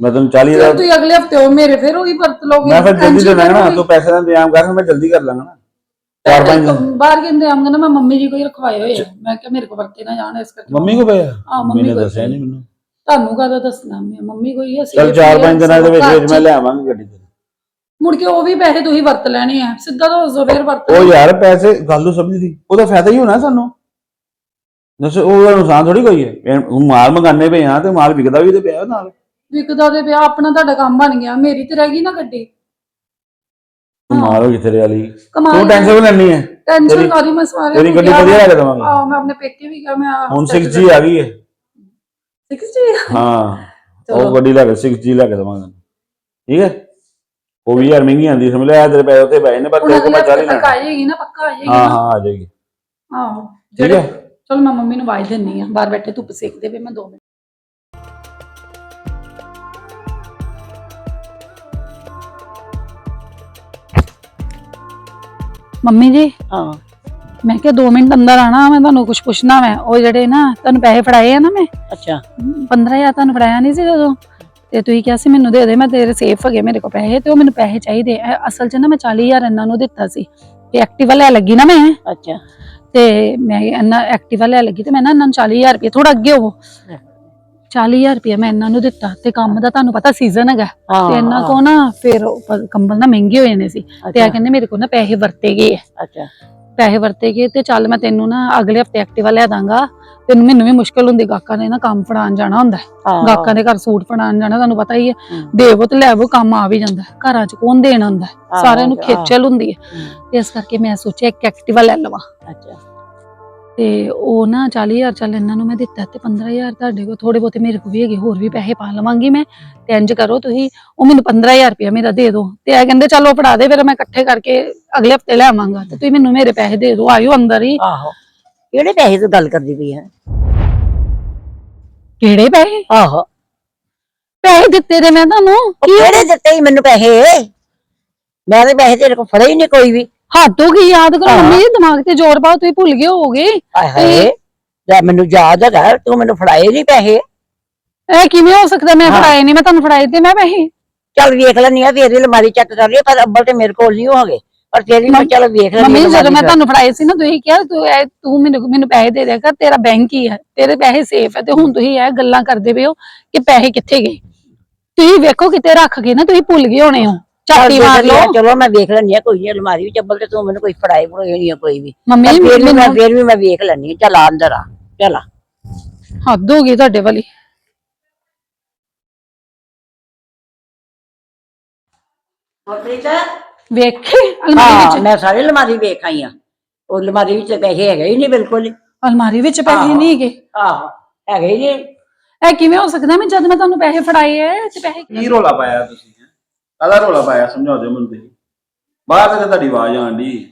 ਮੈਂ ਤੈਨੂੰ 40 ਦਾ ਤੁਸੀਂ ਅਗਲੇ ਹਫ਼ਤੇ ਉਹ ਮੇਰੇ ਫਿਰ ਉਹੀ ਵਰਤ ਲੋਗੇ ਮੈਂ ਫਿਰ ਜਲਦੀ ਦੇ ਦਾਂਗਾ ਨਾ ਤੂੰ ਪੈਸੇ ਦਾ ਇੰਤਜ਼ਾਮ ਕਰ ਮੈਂ ਜਲਦੀ ਕਰ ਲਾਂਗਾ ਨਾ। ਚਾਰ ਪੰਜ ਬਾਹਰ ਕਹਿੰਦੇ ਆਮਗੇ ਨਾ ਮੈਂ ਮੰਮੀ ਜੀ ਕੋਈ ਰਖਵਾਏ ਹੋਏ ਆ। ਮੈਂ ਕਿਹਾ ਮੇਰੇ ਕੋਲ ਵਰਤੇ ਨਾ ਜਾਣ ਇਸ ਕਰਕੇ। ਮੰਮੀ ਕੋ ਪਿਆ ਹਾਂ, ਮੰਮੀ ਕੋਲ ਦੱਸਿਆ ਨਹੀਂ ਮੈਨੂੰ। ਤੁਹਾਨੂੰ ਕਾਹਦਾ ਦੱਸਣਾ ਮੈਂ ਮੰਮੀ ਕੋਈ ਹੈ ਚਲ ਚਾਰ ਪੰਜ ਦਿਨਾਂ ਦੇ ਵਿੱਚ ਵਿੱਚ ਮੈਂ ਲੈ ਆਵਾਂਗਾ ਗੱਡੀ ਤੇ। ਮੁੜ ਕੇ ਉਹ ਵੀ ਪੈਸੇ ਤੁਸੀਂ ਵਰਤ ਲੈਣੇ ਆ ਸਿੱਧਾ ਤਾਂ ਫਿਰ ਵਰਤ ਉਹ ਯਾਰ ਪੈਸੇ ਗੱਲ ਨੂੰ ਸਮਝਦੀ। ਉਹਦਾ ਫਾਇਦਾ ਹੀ ਹੋਣਾ ਸਾਨੂੰ। ਦੱਸ ਉਹਦਾ ਨੁਕਸਾਨ ਥੋੜੀ ਕੋਈ ਹੈ। ਇਹ ਮਾਲ ਮੰਗਾਨੇ ਪਏ ਆ ਤੇ ਮਾਲ ਵਿਕਦਾ ਵੀ ਤੇ ਪਿਆ ਨਾਲ। ਵਿਕਦਾ ਦੇ ਪਿਆ ਆਪਣਾ ਤੁਹਾਡਾ ਕੰਮ ਬਣ ਗਿਆ ਮੇਰੀ ਤੇ ਰਹਿ ਗਈ ਨਾ ਗੱਡੀ। ਤੂੰ ਮਾਲ ਹੋ ਕਿਥੇ ਵਾਲੀ। ਕਮਾਲ ਤੂੰ ਟੈਨਸ਼ਨ ਲੈਣੀ ਹੈ? ਟੈਨਸ਼ਨ ਤੇਰੀ- ਕਾਦੀ ਮੈਂ ਸਾਰੇ ਤੇਰੀ ਗੱਡੀ ਵਧੀਆ ਲੱਗ ਦਵਾਂਗੇ। ਆ ਮੈਂ ਆਪਣੇ ਪੇਕੇ ਵੀ ਕਿਹਾ ਮੈਂ ਹੁਣ 6G ਆ ਗਈ ਹੈ। 6G ਹਾਂ। ਉਹ ਗੱਡੀ ਲੱਗ 6G ਲੱਗ ਦਵਾਂਗਾ। ਠੀਕ ਹੈ? ਉਹ ਵੀ ਯਾਰ ਮਹਿੰਗੀ ਆਂਦੀ ਸਮਝ ਲਿਆ ਤੇਰੇ ਪੈਸੇ ਉੱਥੇ ਪਏ ਨੇ ਪਰ ਤੇਰੇ ਕੋਲ ਮੈਂ ਚਾਹ ਨਹੀਂ ਲੈਣਾ। ਆ ਜਾਏਗੀ ਨਾ ਪੱਕਾ ਆ ਜਾਏਗੀ ਹਾਂ ਹਾਂ ਆ ਜਾਏਗੀ। ਆਹੋ। ਠੀਕ ਹੈ? ਚਲ ਮੈਂ ਮੰਮੀ ਨੂੰ ਆਵਾਜ਼ ਦਿੰਨੀ ਆ ਬਾਹਰ ਬੈਠੇ ਧੁੱਪ ਸੇਕਦੇ ਪਏ ਮੈਂ 2 ਮਿੰਟ। ਮੰਮੀ ਜੀ ਹਾਂ। ਮੈਂ ਕਿਹਾ 2 ਮਿੰਟ ਅੰਦਰ ਆਣਾ ਮੈਂ ਤੁਹਾਨੂੰ ਕੁਝ ਪੁੱਛਣਾ ਮੈਂ ਉਹ ਜਿਹੜੇ ਨਾ ਤੁਹਾਨੂੰ ਪੈਸੇ ਫੜਾਏ ਆ ਨਾ ਮੈਂ? ਅੱਛਾ। 15000 ਤੁਹਾਨੂੰ ਫੜਾਇਆ ਨਹੀਂ ਸੀ ਜਦੋਂ ਤੇ ਤੁਸੀਂ ਕਿਹਾ ਸੀ ਮੈਨੂੰ ਦੇ ਦੇ ਮੈਂ ਤੇਰੇ ਸੇਫ ਹੈਗੇ ਮੇਰੇ ਕੋਲ ਪੈਸੇ ਤੇ ਉਹ ਮੈਨੂੰ ਪੈਸੇ ਚਾਹੀਦੇ ਐ ਅਸਲ 'ਚ ਨਾ ਮੈਂ 40000 ਇਹਨਾਂ ਨੂੰ ਦਿੱਤਾ ਸੀ। ਤੇ ਐਕਟਿਵਾ ਲੈ ਲੱਗੀ ਨਾ ਮੈਂ। ਅੱਛਾ। ਤੇ ਮੈਂ ਇਹਨਾਂ ਐਕਟਿਵਾ ਲੈ ਲੱਗੀ ਤੇ ਮੈਂ ਨਾ ਇਹਨਾਂ ਨੂੰ 40000 ਰੁਪਏ ਥੋੜਾ ਅੱਗੇ ਹੋਵੋ 40000 ਰੁਪਏ ਮੈਂ ਇਹਨਾਂ ਨੂੰ ਦਿੱਤਾ। ਤੇ ਕੰਮ ਦਾ ਤੁਹਾਨੂੰ ਪਤਾ ਸੀਜ਼ਨ ਹੈਗਾ। ਤੇ ਇਹਨਾਂ ਕੋ ਨਾ ਫਿਰ ਕੰਬਲ ਨਾ ਮਹਿੰਗੇ ਹੋਏ ਨੇ ਸੀ। ਤੇ ਆ ਕਹਿੰਦੇ ਮੇਰੇ ਕੋਲ ਨਾ ਪੈਸੇ ਵਰਤੇ ਗਏ ਅੱਛਾ। ਪੈਸੇ ਵਰਤੇ ਗਏ ਤੇ ਚੱਲ ਮੈਂ ਤੈਨੂੰ ਨਾ ਅਗਲੇ ਹਫ਼ਤੇ ਐਕਟਿਵਾ ਲੈ ਦਾਂਗਾ ਤੈਨੂੰ ਮੈਨੂੰ ਵੀ ਮੁਸ਼ਕਲ ਹੁੰਦੀ ਗਾਕਾਂ ਨੇ ਨਾ ਕੰਮ ਫੜਾਉਣ ਜਾਣਾ ਹੁੰਦਾ ਹੈ। ਗਾਕਾਂ ਦੇ ਘਰ ਸੂਟ ਫੜਾਉਣ ਜਾਣਾ ਤੁਹਾਨੂੰ ਪਤਾ ਹੀ ਹੈ ਹਮ। ਦੇਵੋ ਤੇ ਲੈਵੋ ਕੰਮ ਆ ਵੀ ਜਾਂਦਾ ਹੈ। ਘਰਾਂ 'ਚ ਕੌਣ ਦੇਣ ਆਉਂਦਾ ਹੈ? ਆਹੋ, ਸਾਰਿਆਂ ਨੂੰ ਆਹੋ। ਖੇਚਲ ਹੁੰਦੀ ਹੈ ਹਮ, ਇਸ ਕਰਕੇ ਮੈਂ ਸੋਚਿਆ ਇੱਕ ਐਕਟਿਵਾ ਲੈ ਲਵਾਂ ਅੱਛਾ ਤੇ ਉਹ ਨਾ 40000 ਚੱਲ ਇਹਨਾਂ ਨੂੰ ਮੈਂ ਦਿੱਤਾ ਤੇ 15000 ਤੁਹਾਡੇ ਕੋਲ ਥੋੜੇ ਬਹੁਤੇ ਮੇਰੇ ਕੋਲ ਵੀ ਹੈਗੇ ਹੋਰ ਵੀ ਪੈਸੇ ਪਾ ਲਵਾਂਗੀ ਮੈਂ। ਤੇ ਇੰਜ ਕਰੋ ਤੁਸੀਂ ਉਹ ਮੈਨੂੰ 15000 ਰੁਪਇਆ ਮੇਰਾ ਦੇ ਦਿਓ। ਤੇ ਇਹ ਕਹਿੰਦੇ ਚਲੋ ਫੜਾ ਦੇ ਫਿਰ ਮੈਂ ਇਕੱਠੇ ਕਰਕੇ ਅਗਲੇ ਹਫ਼ਤੇ ਲੈ ਆਵਾਂਗਾ। ਤੇ ਤੁਸੀਂ ਮੈਨੂੰ ਮੇਰੇ ਪੈਸੇ ਦੇ ਦਿਓ ਆਇਓ ਅੰਦਰ ਹੀ। ਆਹੋ। ਕਿਹੜੇ ਪੈਸੇ ਤੂੰ ਗੱਲ ਕਰਦੀ ਪਈ ਹੈ? ਕਿਹੜੇ ਪੈਸੇ? ਆਹੋ। ਪੈਸੇ ਦਿੱਤੇ ਤੇ ਮੈਂ ਤੁਹਾਨੂੰ। ਉਹ ਕਿਹੜੇ ਦਿੱਤੇ ਸੀ ਮੈਨੂੰ ਪੈਸੇ? ਮੈਂ ਤੇ ਪੈਸੇ ਤੇਰੇ ਕੋਲ ਫੜੇ ਹੀ ਨਹੀਂ ਕੋਈ ਵੀ। ਹੱਦ ਗਈ ਯਾਦ ਕਰੋ ਹਾਂ। ਮੰਮੀ ਦਿਮਾਗ ਤੇ ਜ਼ੋਰ ਪਾਓ ਤੁਸੀਂ ਭੁੱਲ ਗਏ ਹੋਗੇ ਆਏ ਹਾਏ ਲੈ ਮੈਨੂੰ ਯਾਦ ਹੈਗਾ ਤੂੰ ਮੈਨੂੰ ਫੜਾਏ ਨਹੀਂ ਪੈਸੇ। ਇਹ ਕਿਵੇਂ ਹੋ ਸਕਦਾ ਮੈਂ ਹਾਂ। ਫੜਾਏ ਨਹੀਂ ਮੈਂ ਤੁਹਾਨੂੰ ਫੜਾਏ ਤੇ ਮੈਂ ਪੈਸੇ। ਚੱਲ ਵੇਖ ਲੈਣੀ ਆ ਤੇਰੀ ਅਲਮਾਰੀ ਚੈੱਕ ਕਰ ਲਈ ਪਰ ਅੱਬਲ ਤੇ ਮੇਰੇ ਕੋਲ ਨਹੀਂ ਹੋਗੇ। ਪਰ ਤੇਰੀ ਮੈਂ ਚੱਲ ਵੇਖ ਲੈਣੀ ਮੰਮੀ ਜਦੋਂ ਮੈਂ ਤੁਹਾਨੂੰ ਫੜਾਏ ਸੀ ਨਾ ਤੁਸੀਂ ਕਿਹਾ ਤੂੰ ਇਹ ਤੂੰ ਮੈਨੂੰ ਮੈਨੂੰ ਪੈਸੇ ਦੇ ਦਿਆ ਕਰ ਤੇਰਾ ਬੈਂਕ ਹੀ ਹੈ ਤੇਰੇ ਪੈਸੇ ਸੇਫ ਹੈ ਤੇ ਹੁਣ ਤੁਸੀਂ ਇਹ ਗੱਲਾਂ ਕਰਦੇ ਪਏ ਹੋ ਕਿ ਪੈਸੇ ਕਿੱਥੇ ਗਏ? ਤੁਸੀਂ ਵੇਖੋ ਕਿਤੇ ਰੱਖ ਗਏ ਨਾ ਤੁਸੀਂ ਭੁੱਲ ਗਏ ਹੋਣੇ ਹੋ। ਚਾਟੀ ਮਾਰ ਲਓ। ਚਲੋ ਮੈਂ ਵੇਖ ਲੈਣੀ ਆ ਕੋਈ ਅਲਮਾਰੀ ਵਿੱਚ ਅੱਬਲ ਤੇ ਤੂੰ ਮੈਨੂੰ ਕੋਈ ਫੜਾਏ ਫੜਾਏ ਨਹੀਂ ਆ ਕੋਈ ਵੀ। ਮੰਮੀ ਫਿਰ ਵੀ ਮੈਂ ਮੈਨੂੰ ਫਿਰ ਵੀ ਮੈਂ ਵੇਖ ਲੈਣੀ ਚੱਲ ਆ ਅੰਦਰ ਆ। ਚੱਲ ਆ। ਹੱਦ ਹੋ ਗਈ ਤੁਹਾਡੇ ਵਾਲੀ। ਵੇਖੇ ਅਲਮਾਰੀ ਵਿੱਚ? ਮੈਂ ਸਾਰੀ ਅਲਮਾਰੀ ਵੇਖ ਆਈ ਆ ਉਹ ਅਲਮਾਰੀ ਵਿੱਚ ਪੈਸੇ ਹੈਗੇ ਹੀ ਨਹੀਂ ਬਿਲਕੁਲ। ਅਲਮਾਰੀ ਵਿੱਚ ਪੈਸੇ। ਨਹੀਂ ਗਏ ਆਹੋ ਹੈਗੇ ਹੀ ਨਹੀਂ। ਇਹ ਕਿਵੇਂ ਹੋ ਸਕਦਾ ਮੈਂ ਜਦ ਮੈਂ ਤੁਹਾਨੂੰ ਪੈਸੇ ਫੜਾਏ ਐ ਤੇ ਪੈਸੇ ਕੀ ਰੋਲਾ ਪਾਇਆ ਤੁਸੀਂ? ਕਾਹਦਾ ਰੋਲਾ ਪਾਇਆ ਸਮਝਾ ਦਿਓ ਮੈਨੂੰ ਤੁਸੀਂ। ਬਾਹਰ ਤੇ ਤੁਹਾਡੀ ਆਵਾਜ਼ ਆਣ ਦੀ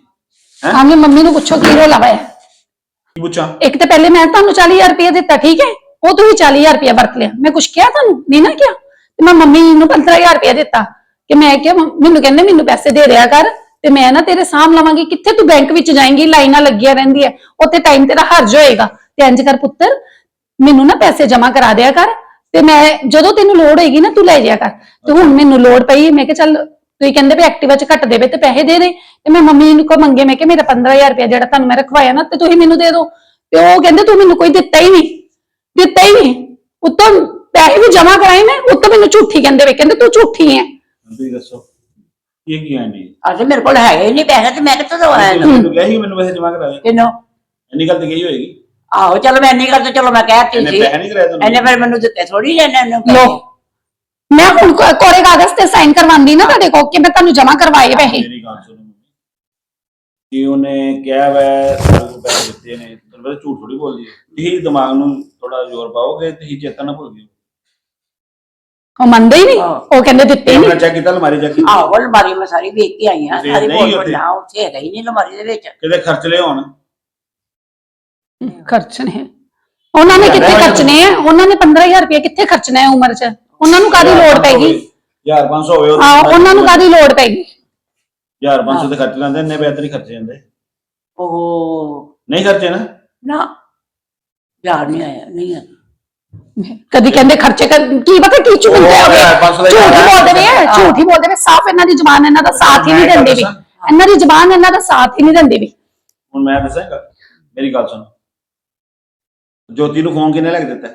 ਆਂਗੇ ਮੰਮੀ ਨੂੰ ਪੁੱਛੋ ਕੀ ਰੋਲਾ ਪਾਇਆ। ਕੀ ਪੁੱਛਾਂ? ਇੱਕ ਤਾਂ ਪਹਿਲੇ ਮੈਂ ਤੁਹਾਨੂੰ 40000 ਰੁਪਏ ਦਿੱਤਾ ਠੀਕ ਹੈ? ਉਹ ਤੁਸੀਂ 40000 ਰੁਪਏ ਵਰਤ ਲਿਆ। ਮੈਂ ਕੁਝ ਕਿਹਾ ਤੁਹਾਨੂੰ? ਨਹੀਂ ਨਾ ਕਿਹਾ? ਤੇ ਮੈਂ ਮੰਮੀ ਨੂੰ 15000 ਰੁਪਏ ਦਿੱਤਾ ਕਿ ਮੈਂ ਕਿਹਾ ਮੰਮ- ਮੈਨੂੰ ਕਹਿੰਦੇ ਮੈਨੂੰ ਪੈਸੇ ਦੇ ਦਿਆ ਕਰ ਤੇ ਮੈਂ ਨਾ ਤੇਰੇ ਸਾਂਭ ਲਵਾਂਗੀ। ਕਿੱਥੇ ਤੂੰ ਬੈਂਕ ਵਿੱਚ ਜਾਏਂਗੀ? ਲਾਈਨਾਂ ਲੱਗੀਆਂ ਰਹਿੰਦੀਆਂ। ਉੱਥੇ ਟਾਈਮ ਤੇਰਾ ਹਰਜ ਹੋਏਗਾ। ਤੇ ਇੰਜ ਕਰ ਪੁੱਤਰ ਮੈਨੂੰ ਨਾ ਪੈਸੇ ਜਮ੍ਹਾਂ ਕਰਾ ਦਿਆ ਕਰ। ਤੇ ਮੈਂ ਜਦੋਂ ਤੈਨੂੰ ਲੋੜ ਹੋਏਗੀ ਨਾ ਤੂੰ ਲੈ ਜਾਇਆ ਕਰ। ਤੇ ਹੁਣ ਮੈਨੂੰ ਲੋੜ ਪਈ ਮੈਂ ਕਿਹਾ ਚੱਲ ਤੁਸੀਂ ਕਹਿੰਦੇ ਵੀ ਐਕਟਿਵਾ 'ਚ ਘੱਟ ਦੇਵੇ ਤੇ ਪੈਸੇ ਦੇ ਦੇ। ਤੇ ਮੈਂ ਮੰਮੀ ਨੂੰ ਕੋ ਮੰਗੇ ਮੈਂ ਕਿ ਮੇਰਾ 15000 ਰੁਪਏ ਜਿਹੜਾ ਤੁਹਾਨੂੰ ਮੈਂ ਰਖਵਾਇਆ ਨਾ ਤੇ ਤੁਸੀਂ ਮੈਨੂੰ ਦੇ ਦਿਓ ਤੇ ਉਹ ਕਹਿੰਦੇ ਤੂੰ ਮੈਨੂੰ ਕੋਈ ਦਿੱਤਾ ਹੀ ਨਹੀਂ ਦਿੱਤਾ ਹੀ ਨਹੀਂ। ਉੱਤੋਂ ਪੈਸੇ ਵੀ ਜਮ੍ਹਾਂ ਕਰਾਏ ਨੇ ਉੱਤੋਂ ਮੈਨੂੰ ਝੂਠੀ ਕਹਿੰਦੇ ਵੇ ਕਹਿੰਦੇ ਤੂੰ ਝੂਠੀ ਹੈ ਤੁਸੀਂ ਦੱਸੋ ਇਹ ਕੀ ਆਂਦੀ ਅਜੇ ਮੇਰੇ ਕੋਲ ਹੈਗੇ ਹੀ ਨਹੀਂ ਪੈਸੇ ਤੇ ਮੈਂ ਕਿੱਥੋਂ ਦਵਾਇਆ ਇਹਨੂੰ? ਮੈਨੂੰ ਕਿਹਾ ਸੀ ਮੈਨੂੰ ਪੈਸੇ ਜਮਾ ਕਰਾ ਦੇ ਕਿਨੂੰ ਇੰਨੀ ਗੱਲ ਤੇ ਕਹੀ ਹੋਏਗੀ। ਆਹੋ ਚਲੋ ਮੈਂ ਇੰਨੀ ਗੱਲ ਤੇ ਚਲੋ ਮੈਂ ਕਹਿਤੀ ਇਹਨੇ ਸੀ ਪੈਸੇ ਨਹੀਂ ਕਰਾਇਆ ਤੁਹਾਨੂੰ। ਇਹਨੇ ਫਿਰ ਮੈਨੂੰ ਦਿੱਤੇ ਥੋੜੀ ਲੈਣੇ ਇਹਨੂੰ ਲੋ। ਮੈਂ ਹੁਣ ਕੋ- ਕੋਰੇ ਕਾਗਜ਼ ਤੇ ਸਾਈਨ ਕਰਵਾਉਂਦੀ ਨਾ ਤੁਹਾਡੇ ਕੋਲ ਕਿ ਮੈਂ ਤੁਹਾਨੂੰ ਜਮਾ ਕਰਵਾਏ ਪੈਸੇ। ਮੇਰੀ ਗੱਲ ਸੁਣੋ ਕਿ ਉਹਨੇ ਕਿਹਾ ਵੈ ਕੋਲ ਪੈਸੇ ਦਿੱਤੇ ਨੇ। ਤੁਹਾਨੂੰ ਪਤਾ ਝੂਠ ਥੋੜੀ ਬੋਲਦੀ ਹੈ। ਤੁਸੀਂ ਦਿਮਾਗ ਨੂੰ ਥੋੜਾ ਜ਼ੋਰ ਪਾਓਗੇ ਤੁਸੀਂ ਚੇਤਾ ਨਾ ਭੁੱਲ ਜਿਓ ਉਹ ਮੰਨਦੇ ਹੀ ਨਹੀਂ। ਹਾਂ। ਉਹ ਕਹਿੰਦੇ ਦਿੱਤੇ ਆਪਣਾ ਨਹੀਂ। ਚੈੱਕ ਕੀਤਾ ਅਲਮਾਰੀ ਚੈੱਕ ਕੀਤੀ? ਆਹੋ ਅਲਮਾਰੀ ਮੈਂ ਸਾਰੀ ਵੇਖ ਕੇ ਆਈ ਹਾਂ ਤੁਸੀਂ ਸਾਰੀ ਨਹੀਂ ਬੋਲ ਉੱਥੇ? ਨਾ ਉੱਥੇ ਹੈਗਾ ਹੀ ਨਹੀਂ ਅਲਮਾਰੀ ਦੇ ਵਿੱਚ। ਕਿਤੇ ਖਰਚ ਲਿਆ ਹੋਣ। ਖਰਚਣੇ ਉਹਨਾਂ ਨੇ ਕਿੱਥੇ ਖਰਚਣੇ ਆ? ਉਹਨਾਂ ਨੇ 15000 ਰੁਪਏ ਕਿੱਥੇ ਖਰਚਣਾ ਹੈ ਉਮਰ 'ਚ? ਉਹਨਾਂ ਨੂੰ ਕਾਦੀ ਲੋੜ ਪੈਗੀ? 1500 ਹੋਵੇ ਆ ਉਹਨਾਂ ਨੂੰ ਕਾਦੀ ਲੋੜ ਪੈਗੀ? 1500 ਤੇ ਖਰਚ ਲੈਂਦੇ ਇੰਨੇ ਪੈਸੇ ਨਹੀਂ ਖਰਚੇ ਜਾਂਦੇ। ਉਹ ਨਹੀਂ ਖਰਚੇ ਨਾ? ਨਾ। ਯਾਰ ਨਹੀਂ ਆਇਆ ਨਹੀਂ ਆਇਆ। ਕਦੀ ਕਹਿੰਦੇ ਖਰਚੇ ਕਰ ਕੀ ਪਤਾ ਕੀ ਝੂਠ ਉਹ ਹੋਵੇ ਯਾਰ, ਝੂਠ ਹੀ। ਬੋਲਦੇ ਨੇ ਝੂਠ ਹੀ ਬੋਲਦੇ ਨੇ। ਸਾਫ਼ ਇਹਨਾਂ ਦੀ ਜ਼ੁਬਾਨ ਇਹਨਾਂ ਦਾ ਸਾਥ ਹੀ ਨਹੀਂ ਮੈਂ ਦਿੰਦੇ ਵੀ। ਦੱਸਾਂ? ਇਹਨਾਂ ਦੀ ਜ਼ੁਬਾਨ ਇਹਨਾਂ ਦਾ ਸਾਥ ਹੀ ਨਹੀਂ ਦਿੰਦੇ ਵੀ। ਹੁਣ ਮੈਂ ਦੱਸਾਂਗਾ ਮੇਰੀ ਗੱਲ ਸੁਣ। ਜੋਤੀ ਨੂੰ ਫੋਨ ਕਿਹਨੇ ਲੈ ਕੇ ਦਿੱਤਾ?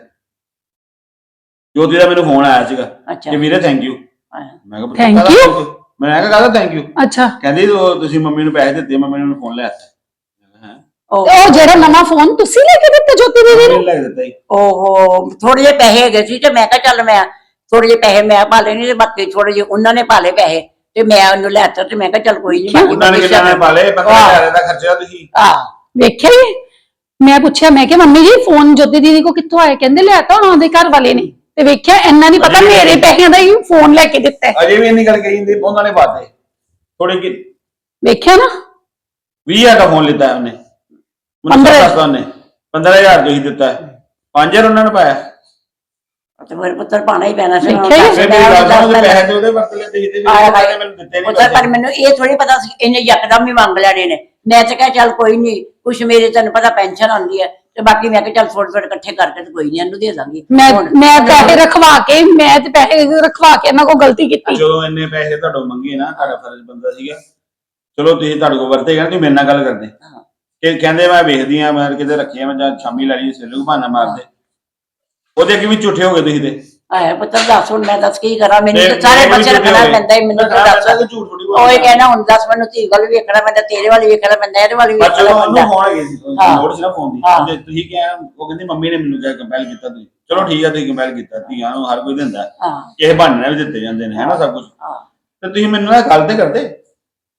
ਜੋਤੀ ਦਾ ਮੈਨੂੰ ਫੋਨ ਆਇਆ ਸੀਗਾ ਅੱਛਾ। ਕਿ ਵੀਰੇ ਥੈਂਕ ਯੂ ਆਇਆ। ਮੈਂ ਕਿਹਾ Thank ਕਾਹਦਾ you? thank you? ਮੈਂ ਕਿਹਾ ਕਾਹਦਾ ਥੈਂਕ ਯੂ ਅੱਛਾ। ਕਹਿੰਦੀ ਉਹ ਤੁਸੀਂ ਮੰਮੀ ਨੂੰ ਪੈਸੇ ਦਿੱਤੇ ਮੰਮੀ ਨੇ ਮੈਨੂੰ ਫੋਨ ਲੈ ਦਿੱਤਾ। ਹੈ? ਉਹ ਉਹ ਜਿਹੜਾ ਨਵਾਂ ਫੋਨ ਤੁਸੀਂ ਲੈ ਕੇ ਦਿੱਤਾ ਜੋਤੀ ਦੀਦੀ ਨੂੰ? ਲੈ ਕੇ ਦਿੱਤਾ ਜੀ। ਉਹ ਥੋੜੇ ਜਿਹੇ ਪੈਸੇ ਹੈਗੇ ਸੀ ਤੇ ਮੈਂ ਕਿਹਾ ਚੱਲ ਮੈਂ ਥੋੜੇ ਜਿਹੇ ਪੈਸੇ ਮੈਂ ਪਾ ਲੈਣੇ ਤੇ ਬਾਕੀ ਥੋੜੇ ਜਿਹੇ ਉਹਨਾਂ ਨੇ ਪਾ ਲਏ ਪੈਸੇ ਤੇ ਮੈਂ ਉਹਨੂੰ ਲੈ ਦਿੱਤਾ ਤੇ ਮੈਂ ਕਿਹਾ ਚੱਲ ਕੋਈ ਨਹੀਂ ਉਹਨਾਂ ਨੇ ਕਿੰਨਾ ਨੇ ਪਾਲੇ 15000 ਦਾ ਖਰਚਾ ਤੁਸੀਂ। ਹਾਂ। ਵੇਖਿਆ ਹੀ। ਮੈਂ ਪੁੱਛਿਆ ਮੈਂ ਕਿ ਮੰਮੀ ਜੀ ਫੋਨ ਜੋਤੀ ਦੀਦੀ ਕੋ ਕਿੱਥੋਂ ਆਇਆ ਕਹਿੰਦੇ ਲੈ ਤਾਂ ਉਹਨਾਂ ਦੇ ਘਰ ਵਾਲੇ ਨੇ। ਤੇ ਵੇਖਿਆ ਇੰਨਾ ਨਹੀਂ ਪਤਾ ਮੇਰੇ ਪੈਸਿਆਂ ਦਾ ਹੀ ਫੋਨ ਲੈ ਕੇ ਦਿੱਤਾ ਹੈ। ਅਜੇ ਵੀ ਇੰਨੀ ਗੱਲ ਕਹੀ ਜਾਂਦੀ ਉਹਨਾਂ ਨੇ ਪਾਤੇ ਥੋੜੇ ਕਿ ਵੇਖਿਆ ਨਾ? 20000 ਦਾ ਫੋਨ ਲਿੱਤਾ ਹੈ ਉਹਨੇ। ਮੈਨੂੰ ਪੰਦਰਾਂ- ਦੱਸਦਾ ਉਹਨੇ। 15000 ਤੁਸੀਂ ਦਿੱਤਾ ਹੈ। 5000 ਉਹਨਾਂ ਨੇ ਪਾਇਆ। ਤੇ ਮੇਰੇ ਪੁੱਤਰ ਪਾਣਾ ਹੀ ਪੈਣਾ ਸੀ ਦੇਖਿਆ ਹੀ? ਫਿਰ ਮੇਰੀ ਗੱਲ ਸੁਣੋ ਤੇ ਪੈਸੇ ਤੇ ਉਹਦੇ ਵਰਤ ਲਏ ਤੁਸੀਂ ਤੇ ਆਇਆ ਪੈਸੇ ਮੈਨੂੰ ਦਿੱਤੇ ਨਹੀਂ ਪੁੱਤਰ ਪਰ ਮੈਨੂੰ ਇਹ ਥੋੜੀ ਪਤਾ ਸੀ ਇਹਨੇ ਯਕਦਮ ਹੀ ਮੰਗ ਲੈਣੇ ਨੇ। ਮੈਂ ਤਾਂ ਕਿਹਾ ਚੱਲ ਕੋਈ ਨਹੀਂ ਕੁਛ ਮੇਰੇ ਤੈਨੂੰ ਪਤਾ ਪੈਨਸ਼ਨ ਆਉਂਦੀ ਹੈ ਤੇ ਬਾਕੀ ਮੈਂ ਕਿਹਾ ਚੱਲ ਥੋੜੇ ਥੋੜੇ ਇਕੱਠੇ ਕਰਕੇ ਤੇ ਕੋਈ ਨਹੀਂ ਇਹਨੂੰ ਦੇ ਦਾਂਗੀ। ਮੈਂ ਹੁਣ- ਮੈਂ ਪੈਸੇ ਰਖਵਾ ਕੇ ਮੈਂ ਤੇ ਪੈਸੇ ਰਖਵਾ ਕੇ ਇਹਨਾਂ ਕੋ ਗਲਤੀ ਕੀਤੀ। ਜਦੋਂ ਇੰਨੇ ਪੈਸੇ ਤੁਹਾਡੋਂ ਮੰਗੇ ਨਾ ਤੁਹਾਡਾ ਫਰਜ਼ ਬੰਦਾ ਸੀਗਾ। ਚਲੋ ਤੁਸੀਂ ਤੁਹਾਡੇ ਕੋਲ ਵਰਤੇਗਾ ਤੁਸੀਂ ਮੇਰੇ ਨਾਲ ਗੱਲ ਕਰਦੇ। ਹਾਂ। ਕਿ ਕਹਿੰਦੇ ਮੈਂ ਵੇਖਦੀ ਆ ਮੈਂ ਕਿਤੇ ਰੱਖੀਆਂ ਮੈਂ ਜਾਂ ਸ਼ਾਮੀ ਲੈ ਲਈ ਸੇਲੂ ਨੂੰ ਬਹਾਨਾ ਮਾਰਦੇ। ਉਹਦੇ ਅੱਗੇ ਵੀ ਝੂਠੇ ਹੋ ਗਏ ਤੁਸੀਂ ਤੇ। ਆਇਆ ਪੁੱਤਰ ਦੱਸ ਹੁਣ ਮੈਂ ਦੱਸ ਕੀ ਕਰਾਂ? ਮੈਨੂੰ ਤੇ ਤਾਂ ਸਾਰੇ ਵੀ ਰੱਖਣਾ ਪੈਂਦਾ ਹੀ ਮੈਨੂੰ ਤਾਂ ਦੱਸ। ਝੂਠ ਥੋੜੀ ਉਹ ਇਹ ਕਹਿਣਾ ਹੁਣ ਦੱਸ ਮੈਨੂੰ ਧੀ ਵੱਲ ਵੀ ਵੇਖਣਾ ਪੈਂਦਾ ਤੇਰੇ ਵੱਲ ਵੀ ਵੇਖਣਾ ਪੈਂਦਾ ਇਹਦੇ ਵੱਲ ਵੇਖਣਾ ਚਲੋ ਪੈਂਦਾ। ਉਹਨੂੰ ਫੋਨ ਹੈਗੇ ਸੀ ਹਾਂ। ਲੋੜ ਸੀ ਨਾ ਫੋਨ ਦੀ। ਹਾਂ। ਜੇ ਤੁਸੀਂ ਕਿਹਾ ਉਹ ਕਹਿੰਦੀ ਮੰਮੀ ਨੇ ਮੈਨੂੰ ਕਿਹਾ ਕੰਪੈਲ ਕੀਤਾ ਤੁਸੀਂ। ਚਲੋ ਠੀਕ ਆ ਤੁਸੀਂ ਕੰਪੈਲ ਕੀਤਾ ਧੀਆਂ ਨੂੰ ਹਰ ਕੋਈ ਦਿੰਦਾ। ਹਾਂ। ਕਿਸੇ ਬਹਾਨੇ ਵੀ ਦਿੱਤੇ ਜਾਂਦੇ ਨੇ ਹੈਨਾ ਸਭ ਕੁਝ ਹਾਂ। ਤੇ ਤੁਸੀਂ ਮੈਨੂੰ ਨਾ ਗੱਲ ਤੇ ਕਰਦੇ।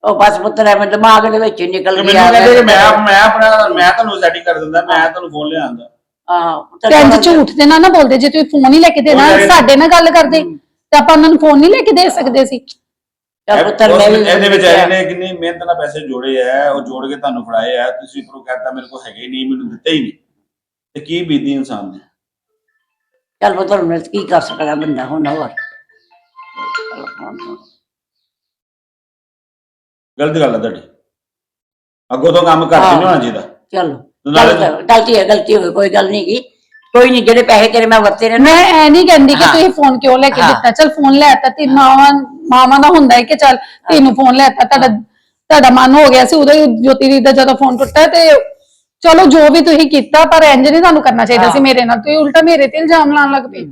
ਉਹ ਬਸ ਪੁੱਤਰ ਐਵੇਂ ਦਿਮਾਗ ਦੇ ਵਿੱਚ ਹੀ ਨਿਕਲ ਤੇ ਗਿਆ ਮੈਨੂੰ ਕਹਿੰਦੇ ਮੈਂ ਮੈਂ ਆਪਣਾ ਮੈਂ ਤੁਹਾਨੂੰ ਸੈਟਿੰਗ ਕਰ ਦਿੰਦਾ ਮੈਂ ਤੁਹਾਨੂੰ ਫੋਨ ਲਿਆਂਦਾ ਹਾਂ ਪੁੱਤਰ ਤੇ ਇੰਜ ਝੂਠ ਦੇ ਨਾਲ ਨਾ ਬੋਲਦੇ ਜੇ ਤੁਸੀਂ ਫੋਨ ਹੀ ਲੈ ਕੇ ਦੇਣਾ ਉਹ ਲੈ- ਸਾਡੇ ਨਾਲ ਗੱਲ ਕਰਦੇ ਤੇ ਆਪਾਂ ਉਹਨਾਂ ਨੂੰ ਫੋਨ ਨਹੀਂ ਲੈ ਕੇ ਦੇ ਸਕਦੇ ਸੀ। ਚੱਲ ਪੁੱਤਰ ਮੈਂ ਵੀ ਇਹਦੇ ਵਿੱਚ ਇਹਨੇ ਕਿੰਨੀ ਮਿਹਨਤ ਨਾਲ ਪੈਸੇ ਜੋੜੇ ਆ ਉਹ ਜੋੜ ਕੇ ਤੁਹਾਨੂੰ ਫੜਾਏ ਆ ਤੁਸੀਂ ਪ੍ਰੋ ਕਹਤਾ ਮੇਰੇ ਕੋਲ ਹੈਗੇ ਹੀ ਨਹੀਂ ਮੈਨੂੰ ਦਿੱਤੇ ਹੀ ਨਹੀਂ। ਤੇ ਕੀ ਬੀਤੀ ਇਨਸਾਨ ਨੇ ਚੱਲ ਪੁੱਤਰ ਮੈਂ ਕੀ ਕਰ ਸਕਦਾ ਬੰਦਾ ਹੁਣ ਹੋਰ? ਗਲਤ ਗੱਲ ਹੈ ਤੁਹਾਡੀ। ਅੱਗੋਂ ਤੋਂ ਕੰਮ ਘੱਟ ਨਹੀਂ ਹੋਣਾ ਚਾਹੀਦਾ। ਚਲੋ। ਨਾਲੇ- ਚੱਲ ਗਲਤੀ ਹੈ ਗਲਤੀ ਹੋ ਗਈ ਕੋਈ ਗੱਲ ਨਹੀਂ ਕੀ ਕੋਈ ਨਹੀਂ ਜਿਹੜੇ ਪੈਸੇ ਤੇਰੇ ਮੈਂ ਵਰਤੇ ਨੇ ਮੈਂ ਐ ਨਹੀਂ ਕਹਿੰਦੀ ਕਿ ਹਾਂ। ਤੁਸੀਂ ਫੋਨ ਕਿਉਂ ਲੈ ਕੇ ਹਾਂ। ਦਿੱਤਾ? ਚਲ ਫੋਨ ਲੈਤਾ ਤੇ ਮਾਵਾਂ ਮਾਵਾਂ ਦਾ ਹੁੰਦਾ ਹੈ ਕਿ ਚਲ ਤੈਨੂੰ ਫੋਨ ਲੈਤਾ ਤੁਹਾਡਾ ਤੁਹਾਡਾ ਮਨ ਹੋ ਗਿਆ ਸੀ ਉਦੋਂ ਹੀ ਜੋਤੀ ਦੀ ਦਾ ਜਦੋਂ ਫੋਨ ਟੁੱਟਾ ਤੇ ਚਲੋ ਜੋ ਵੀ ਤੁਸੀਂ ਕੀਤਾ ਪਰ ਇੰਜ ਨਹੀਂ ਤੁਹਾਨੂੰ ਕਰਨਾ ਚਾਹੀਦਾ ਸੀ। ਮੇਰੇ ਨਾਲ। ਤੁਸੀਂ ਉਲਟਾ ਮੇਰੇ ਤੇ ਇਲਜ਼ਾਮ ਲਾਉਣ ਲੱਗ ਪਏ।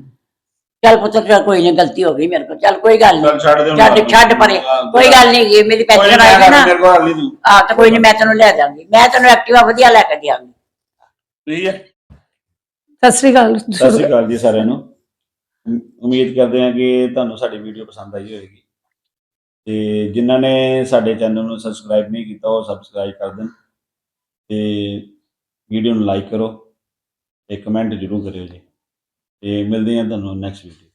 ਚੱਲ ਪੁੱਤਰ ਚੱਲ ਕੋਈ ਨਹੀਂ ਗਲਤੀ ਹੋ ਗਈ ਮੇਰੇ ਕੋਲ। ਚੱਲ ਕੋਈ ਗੱਲ ਚੱਲ ਨਹੀਂ ਛੱਡ ਦੇ ਹੁਣ ਛੱਡ ਪਰੇ। ਹਾਂ, ਕੋਈ ਗੱਲ ਨਹੀਂ ਗੀ ਮੇਰੀ ਕੋਈ ਆਏਗੀ ਨਾ। ਮੇਰੇ ਕੋਲ ਹੱਲੀ ਤੂੰ। ਆ ਤਾਂ ਕੋਈ ਨਹੀਂ ਮੈਂ ਤੈਨੂੰ ਲੈ ਜਾਵਾਂਗੀ। ਮੈਂ ਤੈਨੂੰ ਐਕਟਿਵਾ ਵਧੀਆ ਲੈ ਕੇ ਦਿਆਂਗੀ। ਠੀਕ ਹੈ। ਸਤਿ ਸ੍ਰੀ ਅਕਾਲ। ਸਤਿ ਸ਼੍ਰੀ ਅਕਾਲ ਜੀ ਸਾਰਿਆਂ ਨੂੰ। ਉਮ- ਉਮੀਦ ਕਰਦੇ ਹਾਂ ਕਿ ਤੁਹਾਨੂੰ ਸਾਡੀ ਵੀਡੀਓ ਪਸੰਦ ਆਈ ਹੋਵੇਗੀ। ਤੇ ਜਿਨ੍ਹਾਂ ਨੇ ਸਾਡੇ ਚੈਨਲ ਨੂੰ ਸਬਸਕ੍ਰਾਈਬ ਨਹੀਂ ਕੀਤਾ ਉਹ ਸਬਸਕ੍ਰਾਈਬ ਕਰ ਦੇਣ। ਤੇ ਵੀਡੀਓ ਨੂੰ ਲਾਈਕ ਕਰੋ ਤੇ ਕਮੈਂਟ ਜ਼ਰੂਰ ਕਰਿਓ ਜੀ। ਤੇ ਮਿਲਦੇ ਹਾਂ ਤੁਹਾਨੂੰ ਨੈਕਸਟ ਵੀਡੀਓ